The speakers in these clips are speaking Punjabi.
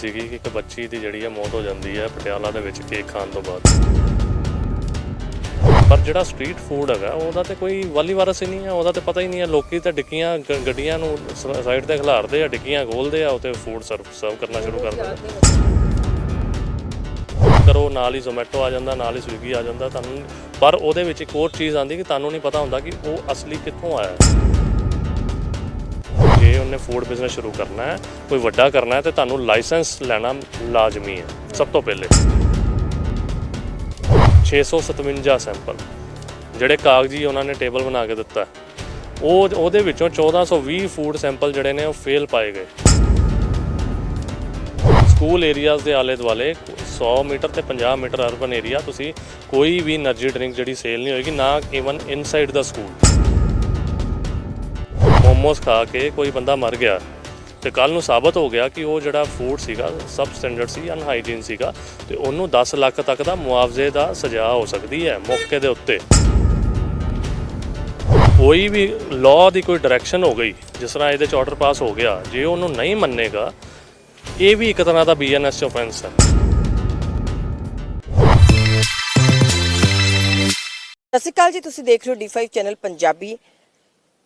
ਸੀਗੀ ਕਿ ਇੱਕ ਬੱਚੀ ਦੀ ਜਿਹੜੀ ਹੈ ਮੌਤ ਹੋ ਜਾਂਦੀ ਹੈ ਪਟਿਆਲਾ ਦੇ ਵਿੱਚ ਕੇਕ ਖਾਣ ਤੋਂ ਬਾਅਦ। ਪਰ ਜਿਹੜਾ ਸਟਰੀਟ ਫੂਡ ਹੈਗਾ, ਉਹਦਾ ਤੇ ਕੋਈ ਵਾਲੀ ਵਾਰਸ ਹੀ ਨਹੀਂ ਹੈ ਉਹਦਾ ਤੇ ਪਤਾ ਹੀ ਨਹੀਂ ਹੈ ਲੋਕੀ ਤਾਂ ਡਿੱਕੀਆਂ ਗੱਡੀਆਂ ਨੂੰ ਸਾਈਡ ਤੇ ਖਿਲਾਰਦੇ ਆ ਡਿੱਕੀਆਂ ਖੋਲਦੇ ਆ ਉੱਤੇ ਫੂਡ ਸਰਵ ਸਰਵ ਕਰਨਾ ਸ਼ੁਰੂ ਕਰ ਦਿੰਦੇ ਕਰੋ, ਨਾਲ ਹੀ ਜ਼ੋਮੈਟੋ ਆ ਜਾਂਦਾ, ਨਾਲ ਹੀ ਸਵੀਗੀ ਆ ਜਾਂਦਾ, ਤੁਹਾਨੂੰ, ਪਰ ਉਹਦੇ ਵਿੱਚ ਇੱਕ ਹੋਰ ਚੀਜ਼ ਆਉਂਦੀ ਕਿ ਤੁਹਾਨੂੰ ਨਹੀਂ ਪਤਾ ਹੁੰਦਾ ਕਿ ਉਹ ਅਸਲੀ ਕਿੱਥੋਂ ਆਇਆ। ਹੈ ਜੇ ਉਹਨੇ ਫੂਡ ਬਿਜ਼ਨਸ ਸ਼ੁਰੂ ਕਰਨਾ ਹੈ, ਕੋਈ ਵੱਡਾ ਕਰਨਾ ਹੈ ਤੇ ਤੁਹਾਨੂੰ ਲਾਇਸੈਂਸ ਲੈਣਾ ਲਾਜ਼ਮੀ ਹੈ, ਸਭ ਤੋਂ ਪਹਿਲੇ। 657 ਸੈਂਪਲ ਜਿਹੜੇ ਕਾਗਜ਼ੀ ਉਹਨਾਂ ਨੇ ਟੇਬਲ ਬਣਾ ਕੇ ਦਿੱਤਾ ਉਹ ਉਹਦੇ ਵਿੱਚੋਂ 1420 ਫੂਡ ਸੈਂਪਲ ਜਿਹੜੇ ਨੇ ਉਹ ਫੇਲ ਪਾਏ ਗਏ। ਸਕੂਲ ਏਰੀਆਜ਼ ਦੇ ਆਲੇ ਦੁਆਲੇ 100 ਮੀਟਰ ਤੇ 50 ਮੀਟਰ ਅਰਬਨ ਏਰੀਆ ਤੁਸੀਂ ਕੋਈ ਵੀ એનર્ਜੀ ਡਰਿੰਕ ਜਿਹੜੀ ਸੇਲ ਨਹੀਂ ਹੋਏਗੀ, ਨਾ even inside the school momos ਖਾ ਕੇ ਕੋਈ ਬੰਦਾ ਮਰ ਗਿਆ ਤੇ ਕੱਲ ਨੂੰ ਸਾਬਤ ਹੋ ਗਿਆ ਕਿ ਉਹ ਜਿਹੜਾ ਫੂਡ ਸੀਗਾ, ਸਬ ਸਟੈਂਡਰਡ ਸੀ ਅਨਹਾਈਜੀਨ ਸੀਗਾ ਤੇ ਉਹਨੂੰ 10 ਲੱਖ ਤੱਕ ਦਾ ਮੁਆਵਜ਼ੇ ਦਾ ਸਜ਼ਾ ਹੋ ਸਕਦੀ ਹੈ ਮੌਕੇ ਦੇ ਉੱਤੇ। ਕੋਈ ਵੀ ਲਾਅ ਦੀ ਕੋਈ ਡਾਇਰੈਕਸ਼ਨ ਹੋ ਗਈ, ਜਿਸ ਤਰ੍ਹਾਂ ਇਹਦੇ ਚ ਆਰਡਰ ਪਾਸ ਹੋ ਗਿਆ, ਜੇ ਉਹਨੂੰ ਨਹੀਂ ਮੰਨੇਗਾ, ਇਹ ਵੀ ਇੱਕ ਤਰ੍ਹਾਂ ਦਾ ਬੀਐਨਐਸ ਚ ਆਫੈਂਸ ਹੈ। ਸਤਿ ਸ਼੍ਰੀ ਅਕਾਲ ਜੀ, ਤੁਸੀਂ ਦੇਖ ਰਹੇ ਹੋ D5 ਚੈਨਲ ਪੰਜਾਬੀ।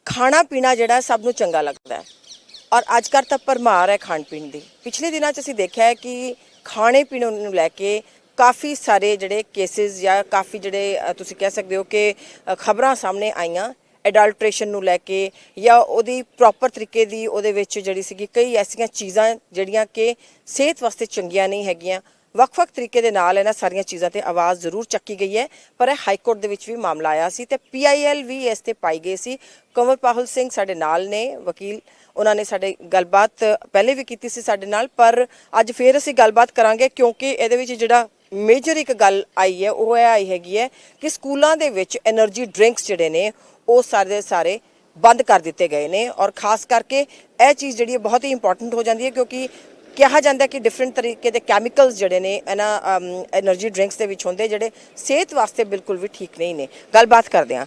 ਖਾਣਾ ਪੀਣਾ ਜਿਹੜਾ ਸਭ ਨੂੰ ਚੰਗਾ ਲੱਗਦਾ ਹੈ। ਔਰ ਅੱਜ ਕੱਲ੍ਹ ਤਾਂ ਪਰਮਾਰ ਹੈ ਖਾਣ ਪੀਣ ਦੀ। ਪਿਛਲੇ ਦਿਨਾਂ 'ਚ ਅਸੀਂ ਦੇਖਿਆ ਹੈ ਕਿ ਖਾਣੇ ਪੀਣ ਨੂੰ ਲੈ ਕੇ ਕਾਫੀ ਸਾਰੇ ਜਿਹੜੇ ਕੇਸਿਸ ਜਾਂ ਕਾਫੀ ਜਿਹੜੇ ਤੁਸੀਂ ਕਹਿ ਸਕਦੇ ਹੋ ਕਿ ਖਬਰਾਂ ਸਾਹਮਣੇ ਆਈਆਂ। ਐਡਲਟ੍ਰੇਸ਼ਨ ਨੂੰ ਲੈ ਕੇ ਜਾਂ ਉਹਦੀ ਪ੍ਰੋਪਰ ਤਰੀਕੇ ਦੀ ਉਹਦੇ ਵਿੱਚ ਜਿਹੜੀ ਸੀਗੀ ਕਈ ਐਸੀਆਂ ਚੀਜ਼ਾਂ ਜਿਹੜੀਆਂ ਕਿ ਸਿਹਤ ਵਾਸਤੇ ਚੰਗੀਆਂ ਨਹੀਂ ਹੈਗੀਆਂ। ਵੱਖ-ਵੱਖ ਤਰੀਕੇ ਦੇ ਨਾਲ ਇਹਨਾਂ ਸਾਰੀਆਂ ਚੀਜ਼ਾਂ ਤੇ ਆਵਾਜ਼ ਜ਼ਰੂਰ ਚੱਕੀ ਗਈ ਹੈ, ਪਰ ਇਹ ਹਾਈ ਕੋਰਟ ਦੇ ਵਿੱਚ ਵੀ ਮਾਮਲਾ ਆਇਆ ਸੀ ਤੇ ਪੀਆਈਐਲ ਵੀ ਇਸ ਤੇ ਪਾਈ ਗਈ ਸੀ। ਕਮਲ ਪਾਹੁਲ ਸਿੰਘ ਸਾਡੇ ਨਾਲ ਨੇ, ਵਕੀਲ, ਉਹਨਾਂ ਨੇ ਸਾਡੇ ਗੱਲਬਾਤ ਪਹਿਲੇ ਵੀ ਕੀਤੀ ਸੀ ਸਾਡੇ ਨਾਲ, ਪਰ ਅੱਜ ਫੇਰ ਅਸੀਂ ਗੱਲਬਾਤ ਕਰਾਂਗੇ ਕਿਉਂਕਿ ਇਹਦੇ ਵਿੱਚ ਜਿਹੜਾ ਮੇਜਰ ਇੱਕ ਗੱਲ ਆਈ ਹੈ, ਉਹ ਇਹ ਆਈ ਹੈਗੀ ਹੈ ਕਿ ਸਕੂਲਾਂ ਦੇ ਵਿੱਚ એનર્ਜੀ ਡਰਿੰਕਸ ਜਿਹੜੇ ਨੇ, ਉਹ ਸਾਰੇ ਦੇ ਸਾਰੇ ਬੰਦ ਕਰ ਦਿੱਤੇ ਗਏ ਨੇ ਔਰ ਖਾਸ ਕਰਕੇ ਇਹ ਚੀਜ਼ ਜਿਹੜੀ ਹੈ ਬਹੁਤ ਹੀ ਇੰਪੋਰਟੈਂਟ ਹੋ ਜਾਂਦੀ ਹੈ ਕਿਉਂਕਿ ਕਿਹਾ ਜਾਂਦਾ ਕਿ ਡਿਫਰੈਂਟ ਤਰੀਕੇ ਦੇ ਕੈਮੀਕਲਸ ਜਿਹੜੇ ਨੇ, ਇਹਨਾਂ એનર્ਜੀ ਡਰਿੰਕਸ ਦੇ ਵਿੱਚ ਹੁੰਦੇ, ਜਿਹੜੇ ਸਿਹਤ ਵਾਸਤੇ ਬਿਲਕੁਲ ਵੀ ਠੀਕ ਨਹੀਂ ਨੇ। ਗੱਲਬਾਤ ਕਰਦੇ ਆ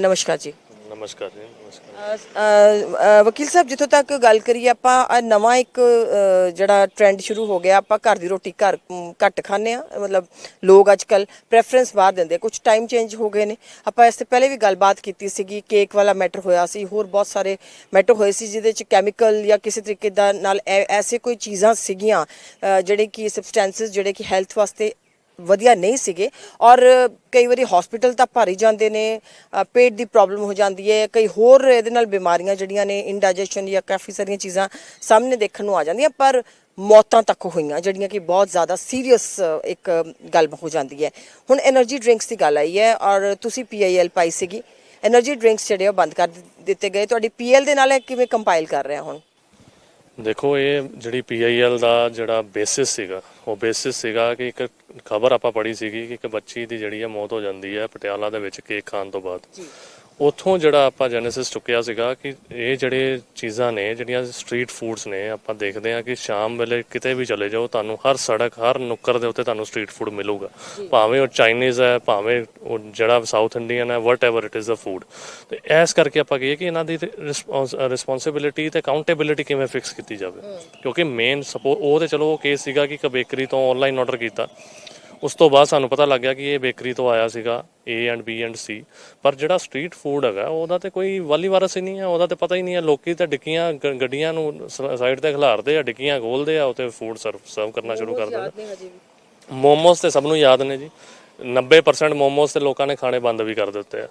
ਨਮਸਕਾਰ ਜੀ। ਨਮਸਕਾਰ ਜੀ ਨਮਸਕਾਰ। ਅ, ਅ, ਵਕੀਲ ਸਾਹਿਬ ਜਿੱਥੋਂ ਤੱਕ ਗੱਲ ਕਰੀਏ ਆਪਾਂ ਆਹ ਨਵਾਂ ਇੱਕ ਅ, ਜਿਹੜਾ ਟ੍ਰੈਂਡ ਸ਼ੁਰੂ ਹੋ ਗਿਆ ਆਪਾਂ ਘਰ ਦੀ ਰੋਟੀ ਘਰ ਮ, ਘੱਟ ਖਾਂਦੇ ਆ ਮਤਲਬ ਲੋਕ ਅੱਜ ਕੱਲ ਪ੍ਰੈਫਰੈਂਸ ਬਾਹਰ ਦਿੰਦੇ ਕੁਝ ਟਾਈਮ ਚੇਂਜ ਹੋ ਗਏ ਨੇ। ਆਪਾਂ ਇਸ ਤੋਂ ਪਹਿਲੇ ਵੀ ਗੱਲਬਾਤ ਕੀਤੀ ਸੀਗੀ ਕੇਕ ਵਾਲਾ ਮੈਟਰ ਹੋਇਆ ਸੀ ਹੋਰ ਬਹੁਤ ਸਾਰੇ ਮੈਟਰ ਹੋਏ ਸੀ ਜਿਹਦੇ ਚ ਕੈਮੀਕਲ ਜਾਂ ਕਿਸੇ ਤਰੀਕੇ ਦਾ ਨਾਲ ਐ- ਐਸੇ ਕੋਈ ਚੀਜ਼ਾਂ ਸੀਗੀਆਂ ਅ, ਜਿਹੜੇ ਕਿ ਸਬਸਟੈਂਸਸ ਜਿਹੜੇ ਕਿ ਹੈਲਥ ਵਾਸਤੇ ਵਧੀਆ ਨਹੀਂ ਸੀਗੇ। ਔਰ ਕਈ ਵਾਰੀ ਹਸਪੀਟਲ ਤਾਂ ਭਰ ਹੀ ਜਾਂਦੇ ਨੇ ਪੇਟ ਦੀ ਪ੍ਰੋਬਲਮ ਹੋ ਜਾਂਦੀ ਹੈ, ਕਈ ਹੋਰ ਇਹਦੇ ਨਾਲ ਬਿਮਾਰੀਆਂ ਜਿਹੜੀਆਂ ਨੇ ਇਨਡਾਈਜੈਸ਼ਨ ਜਾਂ ਕਾਫੀ ਸਾਰੀਆਂ ਚੀਜ਼ਾਂ ਸਾਹਮਣੇ ਦੇਖਣ ਨੂੰ ਆ ਜਾਂਦੀਆਂ, ਪਰ ਮੌਤਾਂ ਤੱਕ ਹੋਈਆਂ, ਜਿਹੜੀਆਂ ਕਿ ਬਹੁਤ ਜ਼ਿਆਦਾ ਸੀਰੀਅਸ ਇੱਕ ਗੱਲ ਹੋ ਜਾਂਦੀ ਹੈ। ਹੁਣ એનર્ਜੀ ਡਰਿੰਕਸ ਦੀ ਗੱਲ ਆਈ ਹੈ, ਔਰ ਤੁਸੀਂ ਪੀਆਈਐਲ ਪਾਈ ਸੀਗੀ। એનર્ਜੀ ਡਰਿੰਕਸ ਜਿਹੜੇ ਉਹ ਬੰਦ ਕਰ ਦਿੱਤੇ ਗਏ। ਤੁਹਾਡੀ ਪੀਐਲ ਦੇ ਨਾਲ ਕਿਵੇਂ ਕੰਪਾਈਲ ਕਰ ਰਿਹਾ ਹੁਣ? ਦੇਖੋ, ਇਹ ਜਿਹੜੀ ਪੀਆਈਐਲ ਦਾ ਜਿਹੜਾ ਬੇਸਿਸ ਸੀਗਾ, ਉਹ ਬੇਸਿਸ ਸੀਗਾ ਕਿ ਇੱਕ ਖਬਰ ਆਪਾਂ ਪੜ੍ਹੀ ਸੀਗੀ ਕਿ ਇੱਕ ਬੱਚੀ ਦੀ ਜਿਹੜੀ ਹੈ ਮੌਤ ਹੋ ਜਾਂਦੀ ਹੈ ਪਟਿਆਲਾ ਦੇ ਵਿੱਚ ਕੇਕ ਖਾਣ ਤੋਂ ਬਾਅਦ। ਉੱਥੋਂ ਜਿਹੜਾ ਆਪਾਂ ਜੈਨੇਸਿਸ ਚੁੱਕਿਆ ਸੀਗਾ ਕਿ ਇਹ ਜਿਹੜੇ ਚੀਜ਼ਾਂ ਨੇ ਜਿਹੜੀਆਂ ਸਟਰੀਟ ਫੂਡਸ ਨੇ ਆਪਾਂ ਦੇਖਦੇ ਹਾਂ ਕਿ ਸ਼ਾਮ ਵੇਲੇ ਕਿਤੇ ਵੀ ਚਲੇ ਜਾਓ ਤੁਹਾਨੂੰ ਹਰ ਸੜਕ ਹਰ ਨੁੱਕਰ ਦੇ ਉੱਤੇ ਤੁਹਾਨੂੰ ਸਟਰੀਟ ਫੂਡ ਮਿਲੂਗਾ। ਭਾਵੇਂ ਉਹ ਚਾਈਨੀਜ਼ ਹੈ ਭਾਵੇਂ ਉਹ ਜਿਹੜਾ ਸਾਊਥ ਇੰਡੀਅਨ ਹੈ whatever it is a food ਤੇ ਇਸ ਕਰਕੇ ਆਪਾਂ ਕਹੀਏ ਕਿ ਇਹਨਾਂ ਦੀ ਰਿਸਪੌਂਸਿਬਿਲਿਟੀ ਤੇ ਅਕਾਊਂਟੇਬਿਲਿਟੀ ਕਿਵੇਂ ਫਿਕਸ ਕੀਤੀ ਜਾਵੇ। ਕਿਉਂਕਿ ਮੇਨ ਸਪੋ ਉਹ ਤੇ ਚਲੋ ਉਹ ਕੇਸ ਸੀਗਾ ਕਿ ਇੱਕ ਬੇਕਰੀ ਤੋਂ ਆਨਲਾਈਨ ਆਰਡਰ ਕੀਤਾ। ਉਸ ਤੋਂ ਬਾਅਦ ਸਾਨੂੰ ਪਤਾ ਲੱਗ ਗਿਆ ਕਿ ਇਹ ਬੇਕਰੀ ਤੋਂ ਆਇਆ ਸੀਗਾ A and B and C ਪਰ ਜਿਹੜਾ ਸਟਰੀਟ ਫੂਡ ਹੈਗਾ ਉਹਦਾ ਤੇ ਕੋਈ ਵਾਲੀ ਵਾਰਸ ਹੀ ਨਹੀਂ ਹੈ ਉਹਦਾ ਤੇ ਪਤਾ ਹੀ ਨਹੀਂ ਹੈ। ਲੋਕੀ ਤਾਂ ਡਿੱਕੀਆਂ ਗ- ਗੱਡੀਆਂ ਨੂੰ ਸਾਈਡ ਤੇ ਖਿਲਾਰਦੇ ਆ ਡਿੱਕੀਆਂ ਖੋਲਦੇ ਆ ਉੱਤੇ ਫੂਡ ਸਰਵ ਸਰਵ ਕਰਨਾ ਸ਼ੁਰੂ ਕਰ ਦਿੰਦੇ ਮੋਮੋਸ ਤੇ ਸਭ ਨੂੰ ਯਾਦ ਨੇ ਜੀ। 90% ਮੋਮੋਸ ਤੇ ਲੋਕਾਂ ਨੇ ਖਾਣੇ ਬੰਦ ਵੀ ਕਰ ਦਿੱਤੇ ਆ।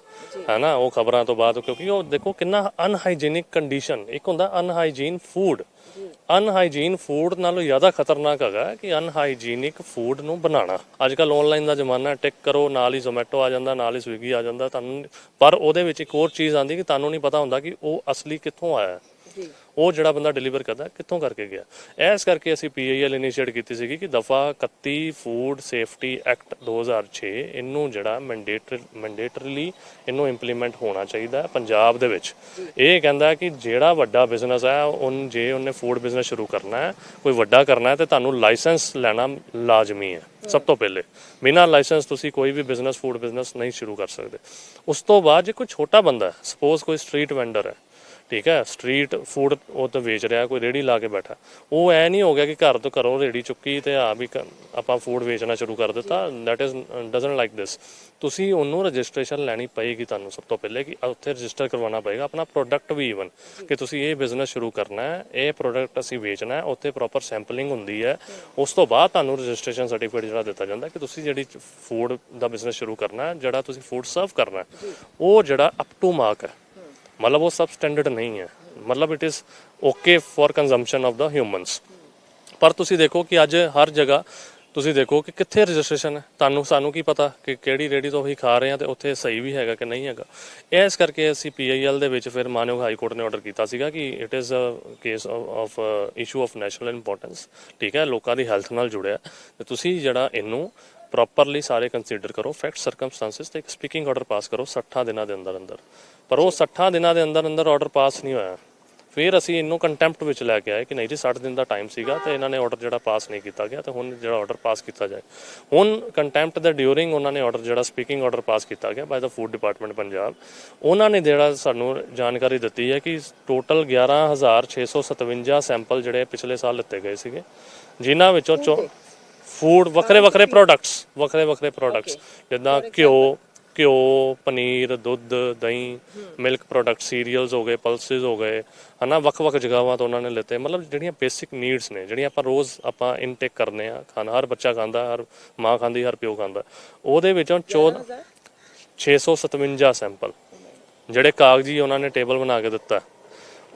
ਹੈਨਾ ਉਹ ਖਬਰਾਂ ਤੋਂ ਬਾਅਦ ਕਿਉਂਕਿ ਉਹ ਦੇਖੋ ਕਿੰਨਾ ਅਨਹਾਈਜੀਨਿਕ ਕੰਡੀਸ਼ਨ ਇੱਕ ਹੁੰਦਾ ਅਨਹਾਈਜੀਨ ਫੂਡ ਅਨਹਾਈਜੀਨ ਫੂਡ ਨਾਲੋਂ ਜ਼ਿਆਦਾ ਖਤਰਨਾਕ ਹੈਗਾ ਕਿ ਅਨਹਾਈਜੀਨਿਕ ਫੂਡ ਨੂੰ ਬਣਾਉਣਾ। ਅੱਜ ਕੱਲ ਆਨਲਾਈਨ ਦਾ ਜ਼ਮਾਨਾ ਟਿਕ ਕਰੋ ਨਾਲ ਹੀ ਜ਼ੋਮੈਟੋ ਆ ਜਾਂਦਾ ਨਾਲ ਹੀ ਸਵੀਗੀ ਆ ਜਾਂਦਾ ਤੁਹਾਨੂੰ ਪਰ ਉਹਦੇ ਵਿੱਚ ਇੱਕ ਹੋਰ ਚੀਜ਼ ਆਂਦੀ ਕਿ ਤੁਹਾਨੂੰ ਨਹੀਂ ਪਤਾ ਹੁੰਦਾ ਕਿ ਉਹ ਅਸਲੀ ਕਿੱਥੋਂ ਆਇਆ। ਉਹ ਜਿਹੜਾ ਬੰਦਾ ਡਿਲੀਵਰ ਕਰਦਾ ਕਿੱਥੋਂ ਕਰਕੇ ਗਿਆ? ਇਸ ਕਰਕੇ ਅਸੀਂ ਪੀਆਈਐਲ ਇਨੀਸ਼ੀਏਟ ਕੀਤੀ ਸੀਗੀ ਕਿ ਦਫਾ 31 ਫੂਡ ਸੇਫਟੀ ਐਕਟ 2006 ਇਹਨੂੰ ਜਿਹੜਾ ਮੈਂਡੇਟਰੀ ਮੈਂਡੇਟਰੀਲੀ ਇਹਨੂੰ ਇੰਪਲੀਮੈਂਟ ਹੋਣਾ ਚਾਹੀਦਾ ਪੰਜਾਬ ਦੇ ਵਿੱਚ। ਇਹ ਕਹਿੰਦਾ ਕਿ ਜਿਹੜਾ ਵੱਡਾ ਬਿਜ਼ਨਸ ਹੈ ਉਹਨ ਜੇ ਉਹਨੇ ਫੂਡ ਬਿਜ਼ਨਸ ਸ਼ੁਰੂ ਕਰਨਾ ਹੈ ਕੋਈ ਵੱਡਾ ਕਰਨਾ ਹੈ ਤੇ ਤੁਹਾਨੂੰ ਲਾਇਸੈਂਸ ਲੈਣਾ ਲਾਜ਼ਮੀ ਹੈ ਸਭ ਤੋਂ ਪਹਿਲੇ। ਬਿਨਾਂ ਲਾਇਸੈਂਸ ਤੁਸੀਂ ਕੋਈ ਵੀ ਬਿਜ਼ਨਸ ਫੂਡ ਬਿਜ਼ਨਸ ਨਹੀਂ ਸ਼ੁਰੂ ਕਰ ਸਕਦੇ। ਉਸ ਤੋਂ ਬਾਅਦ ਜੇ ਕੋਈ ਛੋਟਾ ਬੰਦਾ ਹੈ ਸਪੋਜ਼ ਕੋਈ ਸਟਰੀਟ ਵੈਂਡਰ ਹੈ ਠੀਕ ਹੈ ਸਟਰੀਟ ਫੂਡ ਉਹ ਤਾਂ ਵੇਚ ਰਿਹਾ, ਕੋਈ ਰੇੜੀ ਲਾ ਕੇ ਬੈਠਾ। ਉਹ ਐ ਨਹੀਂ ਹੋ ਗਿਆ ਕਿ ਘਰ ਤੋਂ ਘਰੋਂ ਰੇੜੀ ਚੁੱਕੀ ਤੇ ਆ ਵੀ ਕ- ਆਪਾਂ ਫੂਡ ਵੇਚਣਾ ਸ਼ੁਰੂ ਕਰ ਦਿੱਤਾ। That is doesn't like this ਤੁਸੀਂ ਉਹਨੂੰ ਰਜਿਸਟ੍ਰੇਸ਼ਨ ਲੈਣੀ ਪਏਗੀ ਤੁਹਾਨੂੰ ਸਭ ਤੋਂ ਪਹਿਲੇ ਕਿ ਉੱਥੇ ਰਜਿਸਟਰ ਕਰਵਾਉਣਾ ਪਏਗਾ। ਆਪਣਾ ਪ੍ਰੋਡਕਟ ਵੀ ਈਵਨ ਕਿ ਤੁਸੀਂ ਇਹ ਬਿਜ਼ਨਸ ਸ਼ੁਰੂ ਕਰਨਾ ਹੈ, ਇਹ ਪ੍ਰੋਡਕਟ ਅਸੀਂ ਵੇਚਣਾ ਹੈ, ਉੱਥੇ ਪ੍ਰੋਪਰ ਸੈਂਪਲਿੰਗ ਹੁੰਦੀ ਹੈ। ਉਸ ਤੋਂ ਬਾਅਦ ਤੁਹਾਨੂੰ ਰਜਿਸਟ੍ਰੇਸ਼ਨ ਸਰਟੀਫਿਕੇਟ ਜਿਹੜਾ ਦਿੱਤਾ ਜਾਂਦਾ ਕਿ ਤੁਸੀਂ ਜਿਹੜੀ ਫੂਡ ਦਾ ਬਿਜ਼ਨਸ ਸ਼ੁਰੂ ਕਰਨਾ ਹੈ, ਜਿਹੜਾ ਤੁਸੀਂ ਫੂਡ ਸਰਵ ਕਰਨਾ ਹੈ, ਉਹ ਜਿਹੜਾ ਅਪ ਟੂ ਮਾਰਕ ਹੈ। ਮਤਲਬ ਉਹ ਸਬ ਸਟੈਂਡਰਡ ਨਹੀਂ ਹੈ। ਮਤਲਬ it is okay for consumption of the humans ਪਰ ਤੁਸੀਂ ਦੇਖੋ ਕਿ ਅੱਜ ਹਰ ਜਗ੍ਹਾ ਤੁਸੀਂ ਦੇਖੋ ਕਿ ਕਿੱਥੇ ਰਜਿਸਟ੍ਰੇਸ਼ਨ ਹੈ। ਤੁਹਾਨੂੰ, ਸਾਨੂੰ ਕੀ ਪਤਾ ਕਿ ਕਿਹੜੀ ਰੇੜੀ ਤੋਂ ਅਸੀਂ ਖਾ ਰਹੇ ਹਾਂ ਤੇ ਉੱਥੇ ਸਹੀ ਵੀ ਹੈਗਾ ਕਿ ਨਹੀਂ ਹੈਗਾ। ਇਸ ਕਰਕੇ ਅਸੀਂ ਪੀਆਈਐਲ ਦੇ ਵਿੱਚ ਫਿਰ ਮਾਨਯੋਗ ਹਾਈ ਕੋਰਟ ਨੇ ਆਰਡਰ ਕੀਤਾ ਸੀਗਾ ਕਿ it is a case of issue of national importance ਠੀਕ ਹੈ, ਲੋਕਾਂ ਦੀ ਹੈਲਥ ਨਾਲ ਜੁੜਿਆ। ਤੇ ਤੁਸੀਂ ਜਿਹੜਾ ਇਹਨੂੰ ਪ੍ਰੋਪਰਲੀ ਸਾਰੇ ਕੰਸੀਡਰ ਕਰੋ ਫੈਕਟ ਸਰਕਮਸਟੈਂਸਸ ਤੇ ਇੱਕ ਸਪੀਕਿੰਗ ਆਰਡਰ ਪਾਸ ਕਰੋ 60 ਦਿਨਾਂ ਦੇ ਅੰਦਰ ਅੰਦਰ। ਪਰ ਉਹ 60 ਦਿਨਾਂ ਦੇ ਅੰਦਰ ਅੰਦਰ ਆਰਡਰ ਪਾਸ ਨਹੀਂ ਹੋਇਆ। ਫਿਰ ਅਸੀਂ ਇਹਨੂੰ ਕੰਟੈਂਪਟ ਵਿੱਚ ਲੈ ਕੇ ਆਏ ਕਿ ਨਹੀਂ ਜੀ 60 ਦਿਨ ਦਾ ਟਾਈਮ ਸੀਗਾ ਤੇ ਇਹਨਾਂ ਨੇ ਆਰਡਰ ਜਿਹੜਾ ਪਾਸ ਨਹੀਂ ਕੀਤਾ ਗਿਆ ਤੇ ਹੁਣ ਜਿਹੜਾ ਆਰਡਰ ਪਾਸ ਕੀਤਾ ਜਾਏ। ਹੁਣ ਕੰਟੈਂਪਟ ਦੇ ਡਿਊਰਿੰਗ ਉਹਨਾਂ ਨੇ ਆਰਡਰ ਜਿਹੜਾ ਸਪੀਕਿੰਗ ਆਰਡਰ ਪਾਸ ਕੀਤਾ ਗਿਆ by the food department Punjab. ਉਹਨਾਂ ਨੇ ਜਿਹੜਾ ਸਾਨੂੰ ਜਾਣਕਾਰੀ ਦਿੱਤੀ ਹੈ ਕਿ ਟੋਟਲ 11657 ਸੈਂਪਲ ਜਿਹੜੇ ਪਿਛਲੇ ਸਾਲ ਲਿੱਤੇ ਗਏ ਸੀਗੇ, ਜਿਨ੍ਹਾਂ ਵਿੱਚੋਂ ਚੌ- ਫੂਡ ਵੱਖਰੇ ਵੱਖਰੇ ਪ੍ਰੋਡਕਟਸ ਵੱਖਰੇ ਵੱਖਰੇ ਪ੍ਰੋਡਕਟਸ ਜਿੱਦਾਂ ਘਿਓ ਘਿਓ ਪਨੀਰ ਦੁੱਧ ਦਹੀਂ ਮਿਲਕ ਪ੍ਰੋਡਕਟ ਸੀਰੀਅਲਸ ਹੋ ਗਏ ਪਲਸਿਸ ਹੋ ਗਏ ਹਨਾ ਵੱਖ-ਵੱਖ ਜਗ੍ਹਾਵਾਂ ਤੋਂ ਉਹਨਾਂ ਨੇ ਲਿੱਤੇ। ਮਤਲਬ ਜਿਹੜੀਆਂ ਬੇਸਿਕ ਨੀਡਸ ਨੇ ਜਿਹੜੀਆਂ ਆਪਾਂ ਰੋਜ਼ ਆਪਾਂ ਇਨਟੇਕ ਕਰਨੇ ਆ ਖਾਣਾ ਹਰ ਬੱਚਾ ਖਾਂਦਾ ਹਰ ਮਾਂ ਖਾਂਦੀ ਹਰ ਪਿਓ ਖਾਂਦਾ। ਉਹਦੇ ਵਿੱਚੋਂ 14 657 ਸੈਂਪਲ ਜਿਹੜੇ ਕਾਗਜ਼ੀ ਉਹਨਾਂ ਨੇ ਟੇਬਲ ਬਣਾ ਕੇ ਦਿੱਤਾ।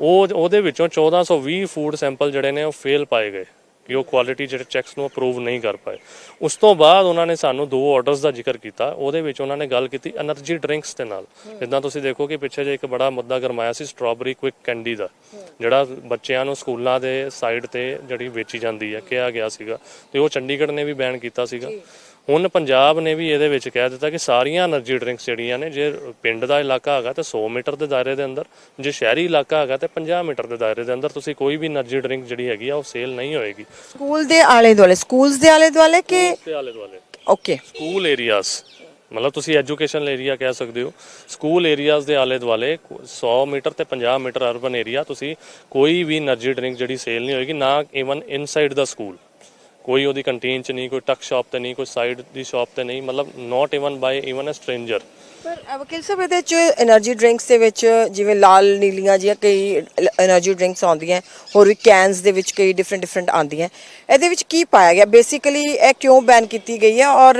ਉਹ ਉਹਦੇ ਵਿੱਚੋਂ 1420 ਫੂਡ ਸੈਂਪਲ ਜਿਹੜੇ ਨੇ ਉਹ ਫੇਲ ਪਾਏ ਗਏ। ਕਿ ਉਹ ਕੁਆਲਿਟੀ ਜਿਹੜੇ ਚੈੱਕਸ ਨੂੰ ਅਪਰੂਵ ਨਹੀਂ ਕਰ ਪਾਏ। ਉਸ ਤੋਂ ਬਾਅਦ ਉਹਨਾਂ ਨੇ ਸਾਨੂੰ ਦੋ ਆਰਡਰਸ ਦਾ ਜ਼ਿਕਰ ਕੀਤਾ। ਉਹਦੇ ਵਿੱਚ ਉਹਨਾਂ ਨੇ ਗੱਲ ਕੀਤੀ એનર્ਜੀ ਡਰਿੰਕਸ ਦੇ ਨਾਲ। ਜਿੱਦਾਂ ਤੁਸੀਂ ਦੇਖੋ ਕਿ ਪਿੱਛੇ ਜੇ ਇੱਕ ਬੜਾ ਮੁੱਦਾ ਗਰਮਾਇਆ ਸੀ ਸਟ੍ਰਾਬੇਰੀ ਕੁਇਕ ਕੈਂਡੀ ਦਾ। ਜਿਹੜਾ ਬੱਚਿਆਂ ਨੂੰ ਸਕੂਲਾਂ ਦੇ ਸਾਈਡ ਤੇ ਜਿਹੜੀ ਵੇਚੀ ਜਾਂਦੀ ਹੈ ਕਿਹਾ ਗਿਆ ਸੀਗਾ। ਤੇ ਉਹ ਚੰਡੀਗੜ੍ਹ ਨੇ ਵੀ ਬੈਨ ਕੀਤਾ ਸੀਗਾ। ਹੁਣ ਪੰਜਾਬ ਨੇ ਵੀ ਇਹਦੇ ਵਿੱਚ ਕਹਿ ਦਿੱਤਾ ਕਿ ਸਾਰੀਆਂ એનર્ਜੀ ਡਰਿੰਕਸ ਜਿਹੜੀਆਂ ਨੇ ਜੇ ਪਿੰਡ ਦਾ ਇਲਾਕਾ ਹੈਗਾ ਤਾਂ 100 ਮੀਟਰ ਦੇ ਦਾਇਰੇ ਦੇ ਅੰਦਰ ਜੇ ਸ਼ਹਿਰੀ ਇਲਾਕਾ ਹੈਗਾ ਤਾਂ 50 ਮੀਟਰ ਦੇ ਦਾਇਰੇ ਦੇ ਅੰਦਰ ਤੁਸੀਂ ਕੋਈ ਵੀ એનર્ਜੀ ਡਰਿੰਕ ਜਿਹੜੀ ਹੈਗੀ ਆ ਉਹ ਸੇਲ ਨਹੀਂ ਹੋਏਗੀ। ਸਕੂਲ ਦੇ ਆਲੇ ਦੁਆਲੇ ਸਕੂਲਸ ਦੇ ਆਲੇ ਦੁਆਲੇ ਕਿ ਆਲੇ ਦੁਆਲੇ। ਓਕੇ ਸਕੂਲ ਏਰੀਆਸ ਮਤਲਬ ਤੁਸੀਂ ਐਜੂਕੇਸ਼ਨ ਏਰੀਆ ਕਹਿ ਸਕਦੇ ਹੋ। ਸਕੂਲ ਏਰੀਆਜ਼ ਦੇ ਆਲੇ ਦੁਆਲੇ 100 ਮੀਟਰ ਤੇ 50 ਮੀਟਰ ਅਰਬਨ ਏਰੀਆ ਤੁਸੀਂ ਕੋਈ ਵੀ એનર્ਜੀ ਡਰਿੰਕ ਜਿਹੜੀ ਸੇਲ ਨਹੀਂ ਹੋਏਗੀ ਨਾ ਇਵਨ ਇਨਸਾਈਡ ਦਾ ਸਕੂਲ ਕੋਈ ਉਹਦੀ ਕੰਟੀਨ ਚ ਨਹੀਂ, ਕੋਈ ਟਕ ਸ਼ਾਪ ਤੇ ਨਹੀਂ, ਕੋਈ ਸਾਈਡ ਦੀ ਸ਼ਾਪ ਤੇ ਨਹੀਂ, ਮਤਲਬ not even by even a stranger ਪਰ ਅ, ਵਕੀਲ ਸਾਹਿਬ ਇਹਦੇ ਚ એનર્ਜੀ ਡਰਿੰਕਸ ਦੇ ਵਿੱਚ ਜਿਵੇਂ ਲਾਲ ਨੀਲੀਆਂ ਜਿਹੀਆਂ ਕਈ એનર્ਜੀ ਡਰਿੰਕਸ ਆਉਂਦੀਆਂ ਹੋਰ ਵੀ ਕੈਨਸ ਦੇ ਵਿੱਚ ਕਈ ਡਿਫਰੈਂਟ ਡਿਫਰੈਂਟ ਆਉਂਦੀਆਂ। ਇਹਦੇ ਵਿੱਚ ਕੀ ਪਾਇਆ ਗਿਆ? ਬੇਸਿਕਲੀ ਇਹ ਕਿਉਂ ਬੈਨ ਕੀਤੀ ਗਈ ਹੈ? ਔਰ